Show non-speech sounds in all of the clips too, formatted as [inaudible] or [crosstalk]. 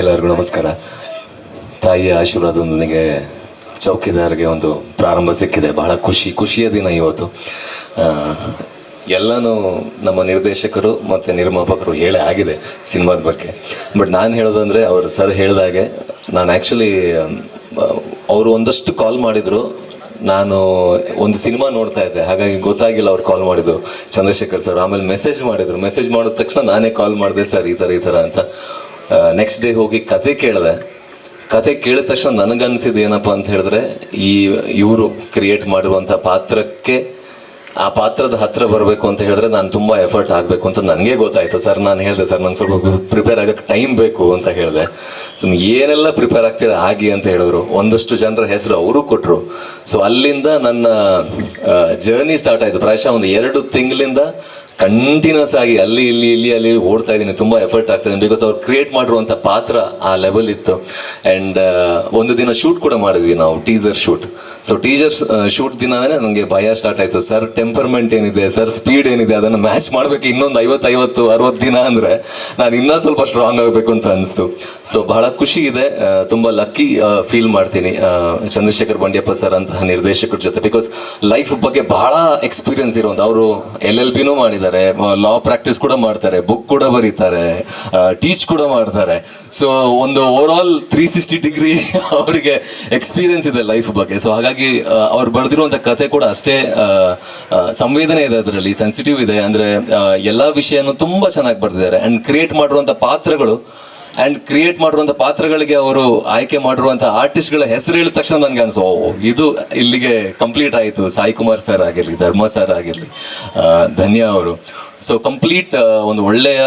ಎಲ್ಲರಿಗೂ ನಮಸ್ಕಾರ. ತಾಯಿಯ ಆಶೀರ್ವಾದದೊಂದಿಗೆ ಚೌಕಿದಾರಿಗೆ ಒಂದು ಪ್ರಾರಂಭ ಸಿಕ್ಕಿದೆ. ಬಹಳ ಖುಷಿ, ಖುಷಿಯ ದಿನ ಇವತ್ತು. ಎಲ್ಲನೂ ನಮ್ಮ ನಿರ್ದೇಶಕರು ಮತ್ತು ನಿರ್ಮಾಪಕರು ಹೇಳೇ ಆಗಿದೆ ಸಿನಿಮಾದ ಬಗ್ಗೆ. ಬಟ್ ನಾನು ಹೇಳೋದಂದರೆ ಅವರು ಸರ್ ಹೇಳಿದಾಗೆ ನಾನು ಆ್ಯಕ್ಚುಲಿ ಅವರು ಒಂದಷ್ಟು ಕಾಲ್ ಮಾಡಿದರು. ನಾನು ಒಂದು ಸಿನಿಮಾ ನೋಡ್ತಾ ಇದ್ದೆ. ಹಾಗಾಗಿ ಗೊತ್ತಾಗಿಲ್ಲ ಅವ್ರು ಕಾಲ್ ಮಾಡಿದ್ರು ಚಂದ್ರಶೇಖರ್ ಸರ್ ಆಮೇಲೆ ಮೆಸೇಜ್ ಮಾಡಿದ್ರು. ಮೆಸೇಜ್ ಮಾಡಿದ ತಕ್ಷಣ ನಾನೇ ಕಾಲ್ ಮಾಡಿದೆ, ಸರ್ ಈ ಥರ ಈ ಥರ ಅಂತ. ನೆಕ್ಸ್ಟ್ ಡೇ ಹೋಗಿ ಕತೆ ಕೇಳಿದೆ. ಕತೆ ಕೇಳಿದ ತಕ್ಷಣ ನನಗನ್ಸಿದ್ದು ಏನಪ್ಪ ಅಂತ ಹೇಳಿದ್ರೆ, ಈ ಇವರು ಕ್ರಿಯೇಟ್ ಮಾಡಿರುವಂಥ ಪಾತ್ರಕ್ಕೆ ಆ ಪಾತ್ರದ ಹತ್ರ ಬರಬೇಕು ಅಂತ ಹೇಳಿದ್ರೆ ನಾನು ತುಂಬಾ ಎಫರ್ಟ್ ಆಗಬೇಕು ಅಂತ ನನಗೆ ಗೊತ್ತಾಯ್ತು. ಸರ್, ನಾನು ಹೇಳಿದೆ, ಸರ್ ನಂಗೆ ಸ್ವಲ್ಪ ಪ್ರಿಪೇರ್ ಆಗಕ್ಕೆ ಟೈಮ್ ಬೇಕು ಅಂತ ಹೇಳಿದೆ. ಏನೆಲ್ಲ ಪ್ರಿಪೇರ್ ಆಗ್ತೀರ ಆಗಿ ಅಂತ ಹೇಳಿದ್ರು. ಒಂದಷ್ಟು ಜನರ ಹೆಸರು ಅವರು ಕೊಟ್ಟರು ಸೊ ಅಲ್ಲಿಂದ ನನ್ನ ಜರ್ನಿ ಸ್ಟಾರ್ಟ್ ಆಯ್ತು. ಪ್ರಾಯಶಃ ಒಂದು ಎರಡು ತಿಂಗಳಿಂದ ಕಂಟಿನ್ಯೂಸ್ ಆಗಿ ಅಲ್ಲಿ, ಇಲ್ಲಿ ಇಲ್ಲಿ, ಅಲ್ಲಿ ಓಡ್ತಾ ಇದ್ದೀನಿ. ತುಂಬಾ ಎಫರ್ಟ್ ಆಗ್ತಾ ಇದ್ದೀನಿ ಬಿಕಾಸ್ ಅವ್ರು ಕ್ರಿಯೇಟ್ ಮಾಡಿರುವಂತ ಪಾತ್ರ ಆ ಲೆವೆಲ್ ಇತ್ತು. ಅಂಡ್ ಒಂದು ದಿನ ಶೂಟ್ ಕೂಡ ಮಾಡಿದ್ವಿ ನಾವು teaser shoot so teaser shoot ದಿನನೇ ನನಗೆ ಭಯ ಸ್ಟಾರ್ಟ್ ಆಯ್ತು. ಸರ್ ಟೆಂಪರ್ಮೆಂಟ್ ಏನಿದೆ? ಸರ್ ಸ್ಪೀಡ್ ಏನಿದೆ? ಅದನ್ನ ಮ್ಯಾಚ್ ಮಾಡಬೇಕು ಇನ್ನೊಂದು ಐವತ್ತು ಐವತ್ತು ಅರವತ್ತು ದಿನ ಅಂದ್ರೆ ನಾನು ಇನ್ನೂ ಸ್ವಲ್ಪ ಸ್ಟ್ರಾಂಗ್ ಆಗಬೇಕು ಅಂತ ಅನಿಸ್ತು. ಸೊ ಬಹಳ ಖುಷಿ ಇದೆ. ತುಂಬ ಲಕ್ಕಿ ಫೀಲ್ ಮಾಡ್ತೀನಿ ಚಂದ್ರಶೇಖರ್ ಬಂಡ್ಯಪ್ಪ ಸರ್ ಅಂತಹ ನಿರ್ದೇಶಕರ ಜೊತೆ. ಬಿಕಾಸ್ ಲೈಫ್ ಬಗ್ಗೆ ಬಹಳ ಎಕ್ಸ್ಪೀರಿಯನ್ಸ್ ಇರೋದು ಅವರು ಎಲ್ ಎಲ್ ಬಿನೂ ಮಾಡಿದ್ದಾರೆ. ಲಾ ಪ್ರಾಕ್ಟೀಸ್ ಕೂಡ ಮಾಡ್ತಾರೆ ಬುಕ್ ಕೂಡ ಬರೀತಾರೆ ಟೀಚ್ ಕೂಡ ಮಾಡ್ತಾರೆ. ಸೊ ಒಂದು overall three sixty degree ಅವರಿಗೆ ಎಕ್ಸ್ಪೀರಿಯನ್ಸ್ ಇದೆ ಲೈಫ್ ಬಗ್ಗೆ. ಸೊ ಹಾಗಾಗಿ ಅವ್ರು ಬರೆದಿರುವಂಥ ಕತೆ ಕೂಡ ಅಷ್ಟೇ ಸಂವೇದನೆ ಇದೆ ಅದರಲ್ಲಿ ಸೆನ್ಸಿಟಿವ್ ಇದೆ. ಅಂದರೆ ಎಲ್ಲಾ ವಿಷಯನೂ ತುಂಬ ಚೆನ್ನಾಗಿ ಬರೆದಿದ್ದಾರೆ. ಆ್ಯಂಡ್ ಕ್ರಿಯೇಟ್ ಮಾಡಿರುವಂಥ ಪಾತ್ರಗಳು ಅಂಡ್ ಕ್ರಿಯೇಟ್ ಮಾಡಿರುವಂತ ಪಾತ್ರಗಳಿಗೆ ಅವರು ಆಯ್ಕೆ ಮಾಡಿರುವಂಥ ಆರ್ಟಿಸ್ಟ್ಗಳ ಹೆಸರು ಹೇಳಿದ ತಕ್ಷಣ ನನಗೆ ಅನಿಸು ಇದು ಇಲ್ಲಿಗೆ ಕಂಪ್ಲೀಟ್ ಆಯಿತು, ಸಾಯಿ ಕುಮಾರ್ ಸರ್ ಆಗಿರಲಿ, ಧರ್ಮ ಸರ್ ಆಗಿರಲಿ ಧನ್ಯ ಅವರು. ಸೊ ಕಂಪ್ಲೀಟ್ ಒಂದು ಒಳ್ಳೆಯ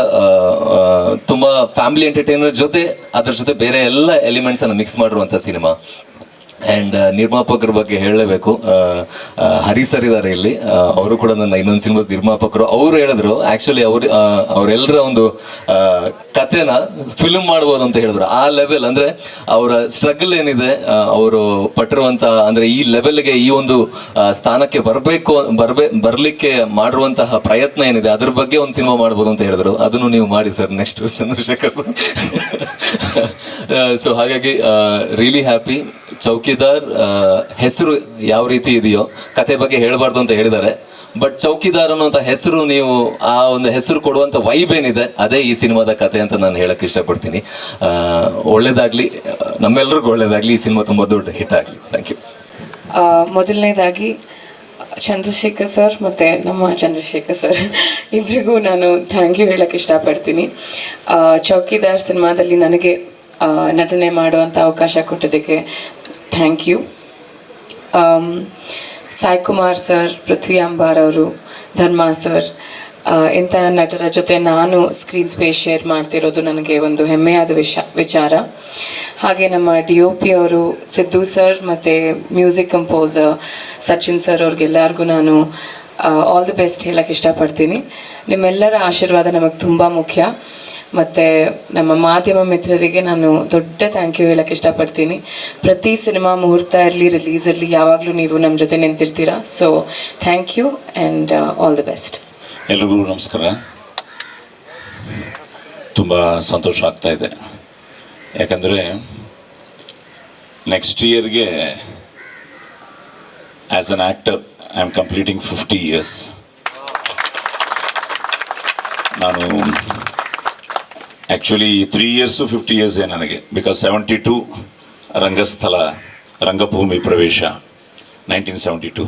ತುಂಬಾ ಫ್ಯಾಮಿಲಿ ಎಂಟರ್ಟೈನರ್ ಜೊತೆ, ಅದ್ರ ಜೊತೆ ಬೇರೆ ಎಲ್ಲ ಎಲಿಮೆಂಟ್ಸ್ ಅನ್ನು ಮಿಕ್ಸ್ ಮಾಡಿರುವಂತ ಸಿನಿಮಾ ಆ್ಯಂಡ್ ನಿರ್ಮಾಪಕರ ಬಗ್ಗೆ ಹೇಳಲೇಬೇಕು. ಹರಿ ಸರ್ ಇದ್ದಾರೆ ಇಲ್ಲಿ. ಅವರು ಕೂಡ ನನ್ನ ಇನ್ನೊಂದು ಸಿನಿಮಾದ ನಿರ್ಮಾಪಕರು. ಅವರು ಹೇಳಿದ್ರು ಆ್ಯಕ್ಚುಲಿ ಅವ್ರ ಅವರೆಲ್ಲರ ಒಂದು ಕಥೆನ ಫಿಲ್ಮ್ ಮಾಡ್ಬೋದು ಅಂತ ಹೇಳಿದ್ರು. ಆ ಲೆವೆಲ್ ಅಂದರೆ ಅವರ ಸ್ಟ್ರಗಲ್ ಏನಿದೆ ಅವರು ಪಟ್ಟಿರುವಂಥ ಅಂದರೆ ಈ ಲೆವೆಲ್ಗೆ ಈ ಒಂದು ಸ್ಥಾನಕ್ಕೆ ಬರಬೇಕು, ಬರಬೇ, ಬರಲಿಕ್ಕೆ ಮಾಡಿರುವಂತಹ ಪ್ರಯತ್ನ ಏನಿದೆ, ಅದ್ರ ಬಗ್ಗೆ ಒಂದು ಸಿನಿಮಾ ಮಾಡ್ಬೋದು ಅಂತ ಹೇಳಿದ್ರು. ಅದನ್ನು ನೀವು ಮಾಡಿ sir next Chandrashekhar sir. [laughs] So ಹಾಗಾಗಿ ರಿಯಲಿ ಹ್ಯಾಪಿ ಚೌಕಿದಾರ್ ಹೆಸರು ಯಾವ ರೀತಿ ಇದೆಯೋ, ಕತೆ ಬಗ್ಗೆ ಹೇಳಬಾರ್ದು ಅಂತ ಹೇಳಿದ್ದಾರೆ. ಬಟ್ ಚೌಕಿದಾರ್ ಅನ್ನುವಂಥ ಹೆಸರು ನೀವು, ಆ ಒಂದು ಹೆಸರು ಕೊಡುವಂಥ ವೈಬ್ ಏನಿದೆ, ಅದೇ ಈ ಸಿನಿಮಾದ ಕತೆ ಅಂತ ನಾನು ಹೇಳಕ್ಕೆ ಇಷ್ಟಪಡ್ತೀನಿ. ಒಳ್ಳೇದಾಗ್ಲಿ, ನಮ್ಮೆಲ್ರಿಗೂ ಒಳ್ಳೇದಾಗ್ಲಿ, ಈ ಸಿನಿಮಾ ತುಂಬ ದೊಡ್ಡ ಹಿಟ್ ಆಗಲಿ. ಥ್ಯಾಂಕ್ ಯು ಮೊದಲನೇದಾಗಿ, ಚಂದ್ರಶೇಖರ್ ಸರ್ ಮತ್ತು ನಮ್ಮ ಚಂದ್ರಶೇಖರ್ ಸರ್ ಇಬ್ಬರಿಗೂ ನಾನು ಥ್ಯಾಂಕ್ ಯು ಹೇಳಕ್ಕೆ ಇಷ್ಟಪಡ್ತೀನಿ. ಚೌಕಿದಾರ್ ಸಿನಿಮಾದಲ್ಲಿ ನನಗೆ ನಟನೆ ಮಾಡುವಂಥ ಅವಕಾಶ ಕೊಟ್ಟಿದ್ದಕ್ಕೆ thank you. Sai Kumar sir, Prithvi Ambar ಅವರು, ಧರ್ಮ ಸರ್ ಇಂಥ ನಟರ ಜೊತೆ ನಾನು ಸ್ಕ್ರೀನ್ ಸ್ಪೇಸ್ ಶೇರ್ ಮಾಡ್ತಿರೋದು ನನಗೆ ಒಂದು ಹೆಮ್ಮೆಯಾದ ವಿಷ, ವಿಚಾರ. ಹಾಗೆ ನಮ್ಮ ಡಿ ಒ ಪಿ ಅವರು, ಸಿದ್ದು ಸರ್ ಮತ್ತು ಮ್ಯೂಸಿಕ್ ಕಂಪೋಸರ್ ಸಚಿನ್ ಸರ್ ಅವ್ರಿಗೆಲ್ಲರಿಗೂ ನಾನು ಆಲ್ ದಿ ಬೆಸ್ಟ್ ಹೇಳಕ್ಕೆ ಇಷ್ಟಪಡ್ತೀನಿ. ನಿಮ್ಮೆಲ್ಲರ ಆಶೀರ್ವಾದ ನಮಗೆ ತುಂಬ ಮುಖ್ಯ. ಮತ್ತು ನಮ್ಮ ಮಾಧ್ಯಮ ಮಿತ್ರರಿಗೆ ನಾನು ದೊಡ್ಡ ಥ್ಯಾಂಕ್ ಯು ಹೇಳಕ್ಕೆ ಇಷ್ಟಪಡ್ತೀನಿ. ಪ್ರತಿ ಸಿನಿಮಾ ಮುಹೂರ್ತ ಇರಲಿ ರಿಲೀಸ್ ಇರಲಿ, ಯಾವಾಗಲೂ ನೀವು ನಮ್ಮ ಜೊತೆ ನಿಂತಿರ್ತೀರಾ. So thank you and all the best ಎಲ್ರಿಗೂ ನಮಸ್ಕಾರ. ತುಂಬ ಸಂತೋಷ ಆಗ್ತಾ ಇದೆ. ಯಾಕಂದರೆ ನೆಕ್ಸ್ಟ್ ಇಯರ್ಗೆ as an actor I am completing fifty years ನಾನು ಆ್ಯಕ್ಚುಲಿ ತ್ರೀ ಇಯರ್ಸು ಫಿಫ್ಟಿ ಇಯರ್ಸೇ ನನಗೆ ಬಿಕಾಸ್ ಸೆವೆಂಟಿ ಟು ರಂಗಸ್ಥಳ ರಂಗಭೂಮಿ ಪ್ರವೇಶ nineteen seventy two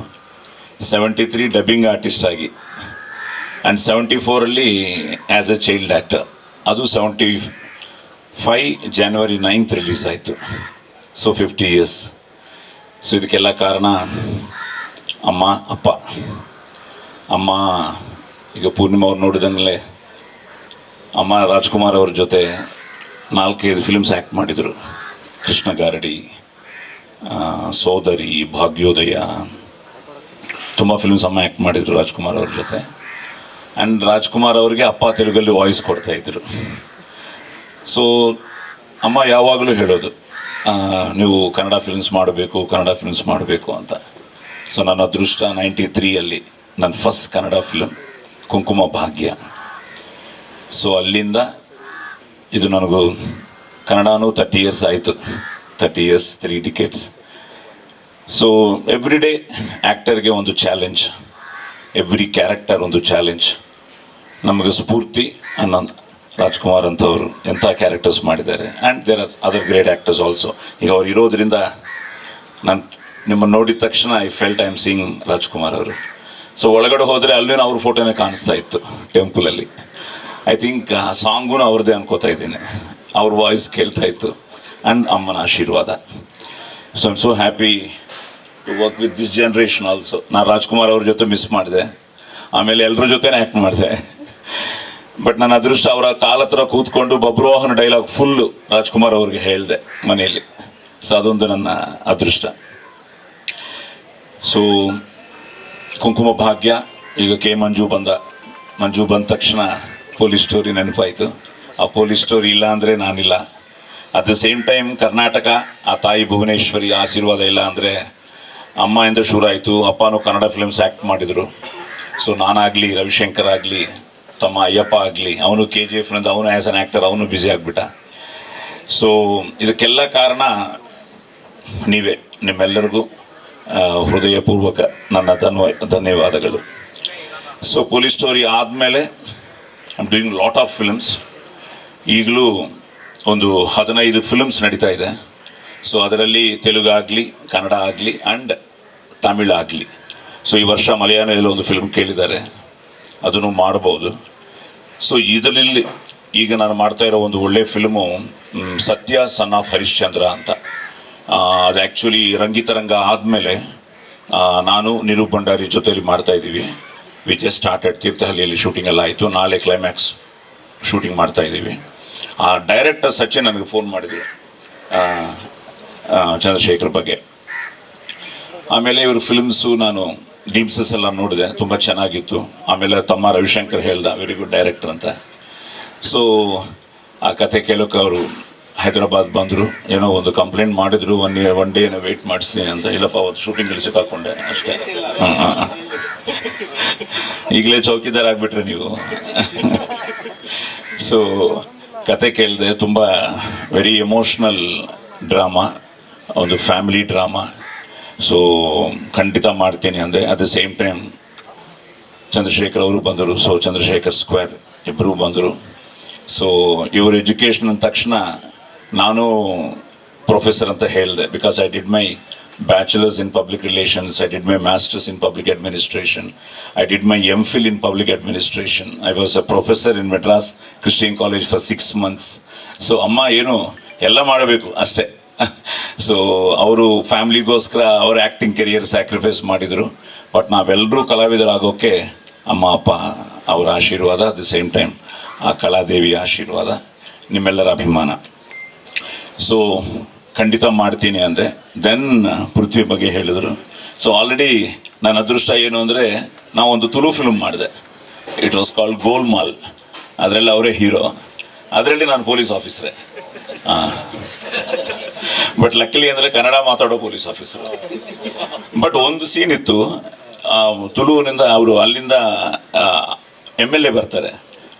seventy three dubbing artist ಆಗಿ ಆ್ಯಂಡ್ ಸೆವೆಂಟಿ ಫೋರಲ್ಲಿ ಆ್ಯಸ್ ಎ ಚೈಲ್ಡ್ ಆ್ಯಕ್ಟರ್ ಅದು seventy five January ninth release ಆಯಿತು ಸೊ ಫಿಫ್ಟಿ ಇಯರ್ಸ್ ಸೊ ಇದಕ್ಕೆಲ್ಲ ಕಾರಣ ಅಮ್ಮ ಅಪ್ಪ ಅಮ್ಮ ಈಗ ಪೂರ್ಣಿಮಾ ಅವ್ರು ನೋಡಿದಂಗಲೇ ಅಮ್ಮ ರಾಜ್ಕುಮಾರ್ ಅವ್ರ ಜೊತೆ ನಾಲ್ಕೈದು ಫಿಲ್ಮ್ಸ್ ಆ್ಯಕ್ಟ್ ಮಾಡಿದರು. ಕೃಷ್ಣ ಗಾರಡಿ ಸೋದರಿ, ಭಾಗ್ಯೋದಯ. ತುಂಬ ಫಿಲ್ಮ್ಸ್ ಅಮ್ಮ ಆ್ಯಕ್ಟ್ ಮಾಡಿದರು ರಾಜ್ಕುಮಾರ್ ಅವ್ರ ಜೊತೆ. ಆ್ಯಂಡ್ ರಾಜ್ಕುಮಾರ್ ಅವರಿಗೆ ಅಪ್ಪ ತೆಲುಗಲ್ಲಿ ವಾಯ್ಸ್ ಕೊಡ್ತಾ ಇದ್ರು. ಸೊ ಅಮ್ಮ ಯಾವಾಗಲೂ ಹೇಳೋದು ನೀವು ಕನ್ನಡ ಫಿಲ್ಮ್ಸ್ ಮಾಡಬೇಕು, ಕನ್ನಡ ಫಿಲ್ಮ್ಸ್ ಮಾಡಬೇಕು ಅಂತ. ಸೊ ನನ್ನ ಅದೃಷ್ಟ ನೈಂಟಿ ತ್ರೀಯಲ್ಲಿ ನನ್ನ ಫಸ್ಟ್ ಕನ್ನಡ ಫಿಲ್ಮ್ ಕುಂಕುಮ ಭಾಗ್ಯ. ಸೊ ಅಲ್ಲಿಂದ ಇದು ನನಗೂ ಕನ್ನಡನೂ ತರ್ಟಿ ಇಯರ್ಸ್ ಆಯಿತು. Thirty years three tickets so every day ಆ್ಯಕ್ಟರ್ಗೆ ಒಂದು ಚಾಲೆಂಜ್ ಎವ್ರಿ ಕ್ಯಾರೆಕ್ಟರ್ ಒಂದು ಚಾಲೆಂಜ್ ನಮಗೆ ಸ್ಫೂರ್ತಿ ಅನ್ನೊಂದು ರಾಜ್ಕುಮಾರ್ ಅಂತವರು ಎಂಥ ಕ್ಯಾರೆಕ್ಟರ್ಸ್ ಮಾಡಿದ್ದಾರೆ. And there are other great actors also ಈಗ ಅವ್ರು ಇರೋದ್ರಿಂದ ನಾನು ನಿಮ್ಮನ್ನು ನೋಡಿದ ತಕ್ಷಣ I felt I am seeing Rajkumar ಅವರು. ಸೊ ಒಳಗಡೆ ಹೋದರೆ ಅಲ್ಲಿನ ಅವ್ರ ಫೋಟೋನೇ ಕಾಣಿಸ್ತಾ ಇತ್ತು ಟೆಂಪಲಲ್ಲಿ ಐ ಥಿಂಕ್ ಆ ಸಾಂಗು ಅವ್ರದ್ದೇ ಅನ್ಕೋತಾ ಇದ್ದೀನಿ. ಅವ್ರ ವಾಯ್ಸ್ ಕೇಳ್ತಾ ಇತ್ತು. ಆ್ಯಂಡ್ ಅಮ್ಮನ ಆಶೀರ್ವಾದ. So I'm so happy to work with this generation also ನಾನು ರಾಜ್ಕುಮಾರ್ ಅವ್ರ ಜೊತೆ ಮಿಸ್ ಮಾಡಿದೆ. ಆಮೇಲೆ ಎಲ್ಲರ ಜೊತೆನೇ ಆ್ಯಕ್ಟ್ ಮಾಡಿದೆ. ಬಟ್ ನನ್ನ ಅದೃಷ್ಟ ಅವರ ಕಾಲ ಹತ್ರ ಕೂತ್ಕೊಂಡು ಬಬ್ರೋಹನ ಡೈಲಾಗ್ ಫುಲ್ಲು ರಾಜ್ಕುಮಾರ್ ಅವ್ರಿಗೆ ಹೇಳಿದೆ ಮನೆಯಲ್ಲಿ. ಸೊ ಅದೊಂದು ನನ್ನ ಅದೃಷ್ಟ. ಸೊ ಕುಂಕುಮ ಭಾಗ್ಯ, ಈಗ ಕೆ ಮಂಜು ಬಂದ. ಮಂಜು ಬಂದ ತಕ್ಷಣ ಪೊಲೀಸ್ ಸ್ಟೋರಿ ನೆನಪಾಯಿತು. ಆ ಪೊಲೀಸ್ ಸ್ಟೋರಿ ಇಲ್ಲ ಅಂದರೆ ನಾನಿಲ್ಲ. At the same time Karnataka, ಆ ತಾಯಿ ಭುವನೇಶ್ವರಿ ಆಶೀರ್ವಾದ ಇಲ್ಲ ಅಂದರೆ ಅಮ್ಮ ಎಂದು ಆಯಿತು. ಅಪ್ಪನೂ ಕನ್ನಡ ಫಿಲ್ಮ್ಸ್ ಆ್ಯಕ್ಟ್ ಮಾಡಿದರು. ಸೊ ನಾನಾಗಲಿ, ರವಿಶಂಕರ್ ಆಗಲಿ, ತಮ್ಮ ಅಯ್ಯಪ್ಪ ಆಗಲಿ, ಅವನು ಕೆ ಜಿ ಎಫ್ನಿಂದ ಅವನು ಆ್ಯಸ್ ಅನ್ ಆ್ಯಕ್ಟರ್ ಅವನು ಬ್ಯುಸಿ ಆಗಿಬಿಟ್ಟ. ಸೊ ಇದಕ್ಕೆಲ್ಲ ಕಾರಣ ನೀವೇ, ನಿಮ್ಮೆಲ್ಲರಿಗೂ ಹೃದಯಪೂರ್ವಕ ನನ್ನ ಧನ್ವ, ಧನ್ಯವಾದಗಳು. ಸೊ ಪೊಲೀಸ್ ಸ್ಟೋರಿ ಆದಮೇಲೆ I'm doing lot of films ಈಗಲೂ ಒಂದು ಹದಿನೈದು ಫಿಲ್ಮ್ಸ್ ನಡೀತಾ ಇದೆ. ಸೊ ಅದರಲ್ಲಿ ತೆಲುಗು ಆಗಲಿ, ಕನ್ನಡ ಆಗಲಿ ಆ್ಯಂಡ್ ತಮಿಳ್ ಆಗಲಿ. ಸೊ ಈ ವರ್ಷ ಮಲಯಾಳದಲ್ಲಿ ಒಂದು ಫಿಲ್ಮ್ ಕೇಳಿದ್ದಾರೆ. ಅದನ್ನು ಮಾಡ್ಬೋದು. ಸೊ ಇದರಲ್ಲಿ ಈಗ ನಾನು ಮಾಡ್ತಾ ಇರೋ ಒಂದು ಒಳ್ಳೆ ಫಿಲ್ಮು ಸತ್ಯ ಸನ್ ಆಫ್ ಹರಿಶ್ಚಂದ್ರ ಅಂತ. ಅದು ಆ್ಯಕ್ಚುಲಿ ರಂಗಿತರಂಗ ಆದಮೇಲೆ ನಾನು ನಿರೂಪ್ ಭಂಡಾರಿ ಜೊತೆಯಲ್ಲಿ ಮಾಡ್ತಾ ಇದ್ದೀವಿ. ವಿ ಜಸ್ಟ್ ಸ್ಟಾರ್ಟೆಡ್ ತೀರ್ಥಹಳ್ಳಿಯಲ್ಲಿ ಶೂಟಿಂಗ್ ಎಲ್ಲ ಆಯಿತು. ನಾಳೆ ಕ್ಲೈಮ್ಯಾಕ್ಸ್ ಶೂಟಿಂಗ್ ಮಾಡ್ತಾ ಇದ್ದೀವಿ. ಆ ಡೈರೆಕ್ಟರ್ ಸಚಿನ್ ನನಗೆ ಫೋನ್ ಮಾಡಿದ್ರು ಚಂದ್ರಶೇಖರ್ ಬಗ್ಗೆ. ಆಮೇಲೆ ಇವರು ಫಿಲ್ಮ್ಸು ನಾನು ಡೀಮ್ಸಸ್ ಎಲ್ಲ ನೋಡಿದೆ. ತುಂಬ ಚೆನ್ನಾಗಿತ್ತು. ಆಮೇಲೆ ತಮ್ಮ ರವಿಶಂಕರ್ ಹೇಳ್ದ ವೆರಿ ಗುಡ್ ಡೈರೆಕ್ಟರ್ ಅಂತ. ಸೊ ಆ ಕತೆ ಕೇಳೋಕೆ ಅವರು ಹೈದರಾಬಾದ್ ಬಂದರು. ಏನೋ ಒಂದು ಕಂಪ್ಲೇಂಟ್ ಮಾಡಿದ್ರು. ಒನ್ ಒನ್ ಡೇ ಏನೋ ವೆಯ್ಟ್ ಮಾಡಿಸ್ತೀನಿ ಅಂತ. ಇಲ್ಲಪ್ಪ, ಅವತ್ತು ಶೂಟಿಂಗಲ್ಲಿ ಸಿಕ್ಕಾಕೊಂಡೆ. ಅಷ್ಟೇ. ಹಾಂ ಹಾಂ ಈಗಲೇ ಚೌಕಿದಾರ್ ಆಗ್ಬಿಟ್ರಿ ನೀವು. ಸೊ ಕತೆ ಕೇಳಿದೆ ತುಂಬ ವೆರಿ ಎಮೋಷ್ನಲ್ ಡ್ರಾಮಾ ಒಂದು ಫ್ಯಾಮಿಲಿ ಡ್ರಾಮಾ ಸೊ ಖಂಡಿತ ಮಾಡ್ತೀನಿ ಅಂದರೆ at the same time Chandrashekhar ಅವರು ಬಂದರು. ಸೊ ಚಂದ್ರಶೇಖರ್ ಸ್ಕ್ವೇರ್ ಇಬ್ಬರು ಬಂದರು. ಸೊ ಇವ್ರ ಎಜುಕೇಷನ್ ಅಂದ ತಕ್ಷಣ ನಾನು ಪ್ರೊಫೆಸರ್ ಅಂತ ಹೇಳಿದೆ. Because I did my in public relations I did my masters in public administration I did my M Phil in public administration I was a professor in Madras Christian College for six months so ಅಮ್ಮ ಏನು, ಎಲ್ಲ ಮಾಡಬೇಕು ಅಷ್ಟೇ. [laughs] So ಅವರು ಫ್ಯಾಮ್ಲಿಗೋಸ್ಕರ ಅವ್ರ acting career sacrifice ಮಾಡಿದರು. But ನಾವೆಲ್ಲರೂ ಕಲಾವಿದರಾಗೋಕ್ಕೆ ಅಮ್ಮ, ಅಪ್ಪ ಅವರ ಆಶೀರ್ವಾದ ಅಟ್ ದ ಸೇಮ್ ಟೈಮ್ ಆ ಕಲಾದೇವಿ ಆಶೀರ್ವಾದ, ನಿಮ್ಮೆಲ್ಲರ ಅಭಿಮಾನ. ಸೊ ಖಂಡಿತ ಮಾಡ್ತೀನಿ ಅಂದೆ. ದೆನ್ ಪೃಥ್ವಿ ಬಗ್ಗೆ ಹೇಳಿದರು. ಸೊ ಆಲ್ರೆಡಿ ನನ್ನ ಅದೃಷ್ಟ ಏನು ಅಂದರೆ ನಾವೊಂದು ತುಳು ಫಿಲ್ಮ್ ಮಾಡಿದೆ. ಇಟ್ ವಾಸ್ ಕಾಲ್ಡ್ ಗೋಲ್ಮಾಲ್ ಅದರಲ್ಲಿ ಅವರೇ ಹೀರೋ ಅದರಲ್ಲಿ ನಾನು ಪೊಲೀಸ್ ಆಫೀಸರೇ ಹಾಂ ಬಟ್ ಲಕ್ಕಿಲಿ ಅಂದರೆ ಕನ್ನಡ ಮಾತಾಡೋ ಪೊಲೀಸ್ ಆಫೀಸರ್ ಬಟ್ ಒಂದು ಸೀನ್ ಇತ್ತು. ತುಳುವಿನಿಂದ ಅವರು ಅಲ್ಲಿಂದ ಎಂ ಎಲ್ ಎ ಬರ್ತಾರೆ.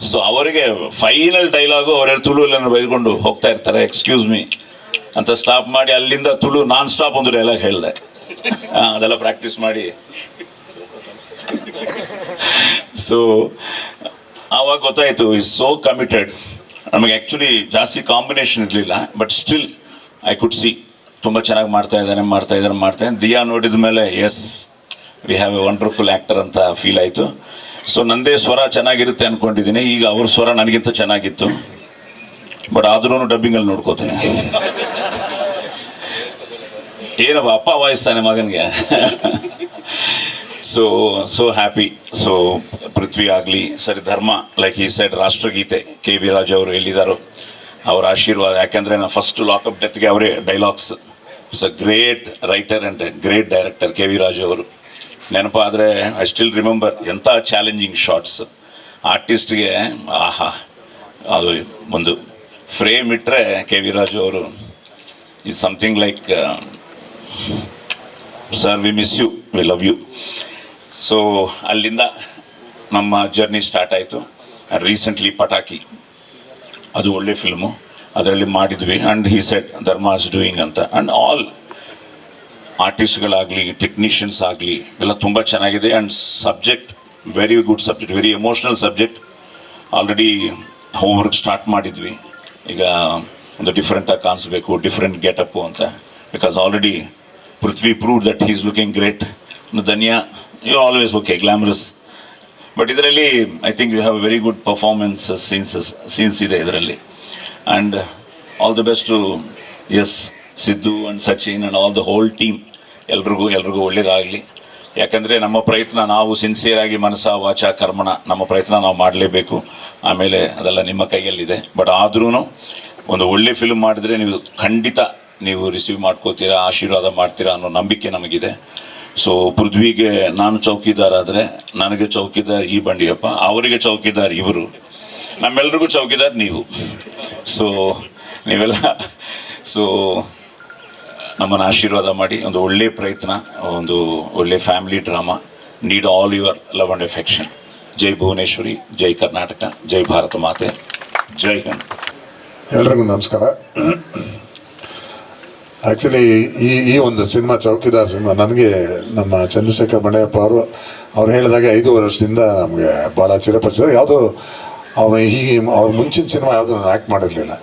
ಸೊ ಅವರಿಗೆ ಫೈನಲ್ ಡೈಲಾಗು ಅವರೇ ತುಳುವಲ್ಲಿ ಬೈಕೊಂಡು ಹೋಗ್ತಾ ಇರ್ತಾರೆ. ಎಕ್ಸ್ಕ್ಯೂಸ್ ಮೀ ಅಂತ ಸ್ಟಾಪ್ ಮಾಡಿ ಅಲ್ಲಿಂದ ತುಳು ನಾನ್ ಸ್ಟಾಪ್ ಒಂದು ಡೈಲಾಗ್ ಹೇಳಿದೆ. ಅದೆಲ್ಲ ಪ್ರಾಕ್ಟೀಸ್ ಮಾಡಿ. ಸೊ ಆವಾಗ ಗೊತ್ತಾಯಿತು ಇಸ್ ಸೋ ಕಮಿಟೆಡ್ ನಮಗೆ ಆ್ಯಕ್ಚುಲಿ ಜಾಸ್ತಿ ಕಾಂಬಿನೇಷನ್ ಇರಲಿಲ್ಲ but still I could see ತುಂಬ ಚೆನ್ನಾಗಿ ಮಾಡ್ತಾ ಇದ್ದಾನೆ ಮಾಡ್ತಾ ಇದ್ದಾನೆ, ಮಾಡ್ತಾ ದಿಯಾ ನೋಡಿದ ಮೇಲೆ yes we have a wonderful actor ಅಂತ ಫೀಲ್ ಆಯಿತು. ಸೊ ನಂದೇ ಸ್ವರ ಚೆನ್ನಾಗಿರುತ್ತೆ ಅಂದ್ಕೊಂಡಿದ್ದೀನಿ ಈಗ ಅವ್ರ ಸ್ವರ ನನಗಿಂತ ಚೆನ್ನಾಗಿತ್ತು. ಬಟ್ ಆದ್ರೂ ಡಬ್ಬಿಂಗಲ್ಲಿ ನೋಡ್ಕೋತೀನಿ. ಏನಪ್ಪ, ಅಪ್ಪ ವಾಯಿಸ್ತಾನೆ ಮಗನಿಗೆ. So so happy so Prithvi ಆಗಲಿ, ಸರಿ, ಧರ್ಮ ಲೈಕ್ ಈ ಸೈಡ್ ರಾಷ್ಟ್ರಗೀತೆ ಕೆ ವಿ ರಾಜ್ ಅವರು ಎಲ್ಲಿದ್ದಾರೋ ಅವರ ಆಶೀರ್ವಾದ, ಯಾಕೆಂದರೆ ನಾನು ಫಸ್ಟ್ ಲಾಕಪ್ ಡೆತ್ಗೆ ಅವರೇ dialogues it's a great writer and great director K V Raj ಅವರು. ನೆನಪಾದರೆ ಐ ಸ್ಟಿಲ್ ರಿಮೆಂಬರ್ ಎಂಥ ಚಾಲೆಂಜಿಂಗ್ ಶಾರ್ಟ್ಸ್ ಆರ್ಟಿಸ್ಟ್ಗೆ ಆಹಾ, ಅದು ಒಂದು ಫ್ರೇಮ್ ಇಟ್ಟರೆ ಕೆ ವಿ ರಾಜು ಅವರು is something like sir we miss you we love you so ಅಲ್ಲಿಂದ ನಮ್ಮ ಜರ್ನಿ ಸ್ಟಾರ್ಟ್ ಆಯಿತು. ರೀಸೆಂಟ್ಲಿ ಪಟಾಕಿ, ಅದು ಒಳ್ಳೆ ಫಿಲ್ಮು ಅದರಲ್ಲಿ ಮಾಡಿದ್ವಿ. And he said Dharma is doing ಅಂತ. ಆ್ಯಂಡ್ ಆಲ್ ಆರ್ಟಿಸ್ಟ್ಗಳಾಗಲಿ ಟೆಕ್ನಿಷಿಯನ್ಸ್ ಆಗಲಿ, ಎಲ್ಲ ತುಂಬ ಚೆನ್ನಾಗಿದೆ. And subject very good subject very emotional subject already homework start ಮಾಡಿದ್ವಿ. ಈಗ ಒಂದು ಡಿಫ್ರೆಂಟಾಗಿ ಕಾಣಿಸ್ಬೇಕು ಡಿಫ್ರೆಂಟ್ ಗೆಟಪ್ಪು ಅಂತ. Because already Prithvi prove that is looking great Dhanya you always okay glamorous but ಇದರಲ್ಲಿ I think you have very good performance scenes scenes ಇದೆ ಇದರಲ್ಲಿ. And all the best S Siddu and Sachin and all the whole team ಎಲ್ರಿಗೂ ಎಲ್ರಿಗೂ ಒಳ್ಳೇದಾಗಲಿ. ಯಾಕಂದರೆ ನಮ್ಮ ಪ್ರಯತ್ನ ನಾವು ಸಿನ್ಸಿಯರ್ ಆಗಿ ಮನಸ ವಾಚ ಕರ್ಮಣ ನಮ್ಮ ಪ್ರಯತ್ನ ನಾವು ಮಾಡಲೇಬೇಕು. ಆಮೇಲೆ ಅದೆಲ್ಲ ನಿಮ್ಮ ಕೈಯಲ್ಲಿದೆ. ಬಟ್ ಆದ್ರೂ ಒಂದು ಒಳ್ಳೆ ಫಿಲ್ಮ್ ಮಾಡಿದ್ರೆ ನೀವು ಖಂಡಿತ ನೀವು ರಿಸೀವ್ ಮಾಡ್ಕೋತೀರಾ, ಆಶೀರ್ವಾದ ಮಾಡ್ತೀರಾ ಅನ್ನೋ ನಂಬಿಕೆ ನಮಗಿದೆ. ಸೊ ಪೃಥ್ವಿಗೆ ನಾನು ಚೌಕಿದಾರ ಆದರೆ ನನಗೆ ಚೌಕಿದಾರ್ ಈ ಬಂಡಿಯಪ್ಪ, ಅವರಿಗೆ ಚೌಕಿದಾರ್ ಇವರು. ನಮ್ಮೆಲ್ರಿಗೂ ಚೌಕಿದಾರ್ ನೀವು. ಸೊ ನೀವೆಲ್ಲ ಸೊ ನಮ್ಮನ್ನು ಆಶೀರ್ವಾದ ಮಾಡಿ, ಒಂದು ಒಳ್ಳೆ ಪ್ರಯತ್ನ, ಒಂದು ಒಳ್ಳೆ family drama need all your love and affection ಜೈ ಭುವನೇಶ್ವರಿ, ಜೈ ಕರ್ನಾಟಕ, ಜೈ ಭಾರತ ಮಾತೆ, ಜೈ ಹಿಂದ್. ಎಲ್ರಿಗೂ ನಮಸ್ಕಾರ. ಆ್ಯಕ್ಚುಲಿ ಈ ಈ ಒಂದು ಸಿನಿಮಾ, ಚೌಕಿದಾರ್ ಸಿನಿಮಾ, ನನಗೆ ನಮ್ಮ ಚಂದ್ರಶೇಖರ್ ಮಣೆಯಪ್ಪ ಅವರು, ಅವ್ರು ಹೇಳಿದಾಗ ಐದು ವರ್ಷದಿಂದ ನಮಗೆ ಭಾಳ ಚಿರಪರಿಚಿತ ಯಾವುದೋ ಅವನು ಹೀಗೆ ಅವ್ರ ಮುಂಚಿನ ಸಿನಿಮಾ ಯಾವುದು ನಾನು ಆ್ಯಕ್ಟ್ ಮಾಡಿರಲಿಲ್ಲ.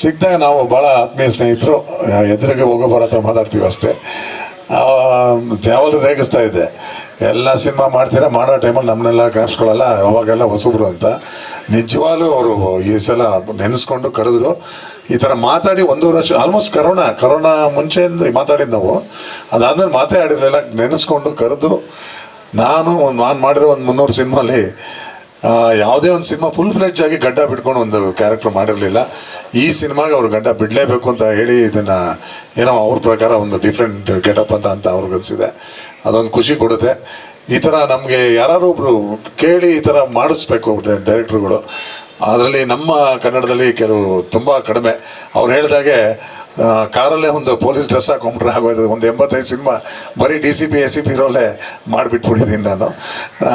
ಸಿಕ್ಕಿದಾಗ ನಾವು ಭಾಳ ಆತ್ಮೀಯ ಸ್ನೇಹಿತರು, ಎದುರಿಗೆ ಹೋಗೋ ಬರೋ ಥರ ಮಾತಾಡ್ತೀವಿ ಅಷ್ಟೇ. ಯಾವಾಗಲೂ ರೇಗಿಸ್ತಾ ಇದ್ದೆ ಎಲ್ಲ ಸಿನಿಮಾ ಮಾಡ್ತೀರಾ, ಮಾಡೋ ಟೈಮಲ್ಲಿ ನಮ್ಮನ್ನೆಲ್ಲ ಜ್ಞಾಪಿಸ್ಕೊಳ್ಳಲ್ಲ ಅವಾಗೆಲ್ಲ ಹೊಸಬ್ರು ಅಂತ. ನಿಜವಾಗ್ಲೂ ಅವರು ಈ ಸಲ ನೆನೆಸ್ಕೊಂಡು ಕರೆದ್ರು. ಈ ಥರ ಮಾತಾಡಿ ಒಂದು ವರ್ಷ ಆಲ್ಮೋಸ್ಟ್ ಕರೋನಾ ಕರೋನಾ ಮುಂಚೆಯಿಂದ ಮಾತಾಡಿದ್ದು ನಾವು. ಅದಾದ್ಮೇಲೆ ಮಾತೇ ಆಡಿರಲಿಲ್ಲ, ನೆನೆಸ್ಕೊಂಡು ಕರೆದು. ನಾನು ಒಂದು ನಾನು ಮಾಡಿರೋ ಒಂದು ಮುನ್ನೂರು ಸಿನಿಮಾಲಿ ಯಾವುದೇ ಒಂದು ಸಿನಿಮಾ ಫುಲ್ ಫ್ಲೆಡ್ಜ್ ಆಗಿ ಗಡ್ಡ ಬಿಟ್ಕೊಂಡು ಒಂದು ಕ್ಯಾರೆಕ್ಟರ್ ಮಾಡಿರಲಿಲ್ಲ. ಈ ಸಿನಿಮಾಗೆ ಅವ್ರು ಗಡ್ಡ ಬಿಡಲೇಬೇಕು ಅಂತ ಹೇಳಿ ಇದನ್ನು ಏನೋ ಅವ್ರ ಪ್ರಕಾರ ಒಂದು ಡಿಫ್ರೆಂಟ್ ಗೆಟಪ್ ಅಂತ ಅಂತ ಅವ್ರಿಗೆ ಅನಿಸಿದೆ. ಅದೊಂದು ಖುಷಿ ಕೊಡುತ್ತೆ. ಈ ಥರ ನಮಗೆ ಯಾರು ಒಬ್ಬರು ಕೇಳಿ ಈ ಥರ ಮಾಡಿಸ್ಬೇಕು ಡೈರೆಕ್ಟ್ರುಗಳು ಅದರಲ್ಲಿ ನಮ್ಮ ಕನ್ನಡದಲ್ಲಿ ಕೆಲವು ತುಂಬ ಕಡಿಮೆ. ಅವ್ರು ಹೇಳಿದಾಗೆ ಕಾರಲ್ಲೇ ಒಂದು ಪೊಲೀಸ್ ಡ್ರೆಸ್ ಹಾಕೊಂಡ್ರೆ ಆಗೋಯ್ತು ಒಂದು ಎಂಬತ್ತೈದು ಸಿನಿಮಾ ಬರೀ D C P A C P ರೋಲೇ ಮಾಡಿಬಿಟ್ಬಿಟ್ಟಿದ್ದೀನಿ ನಾನು. ಆ,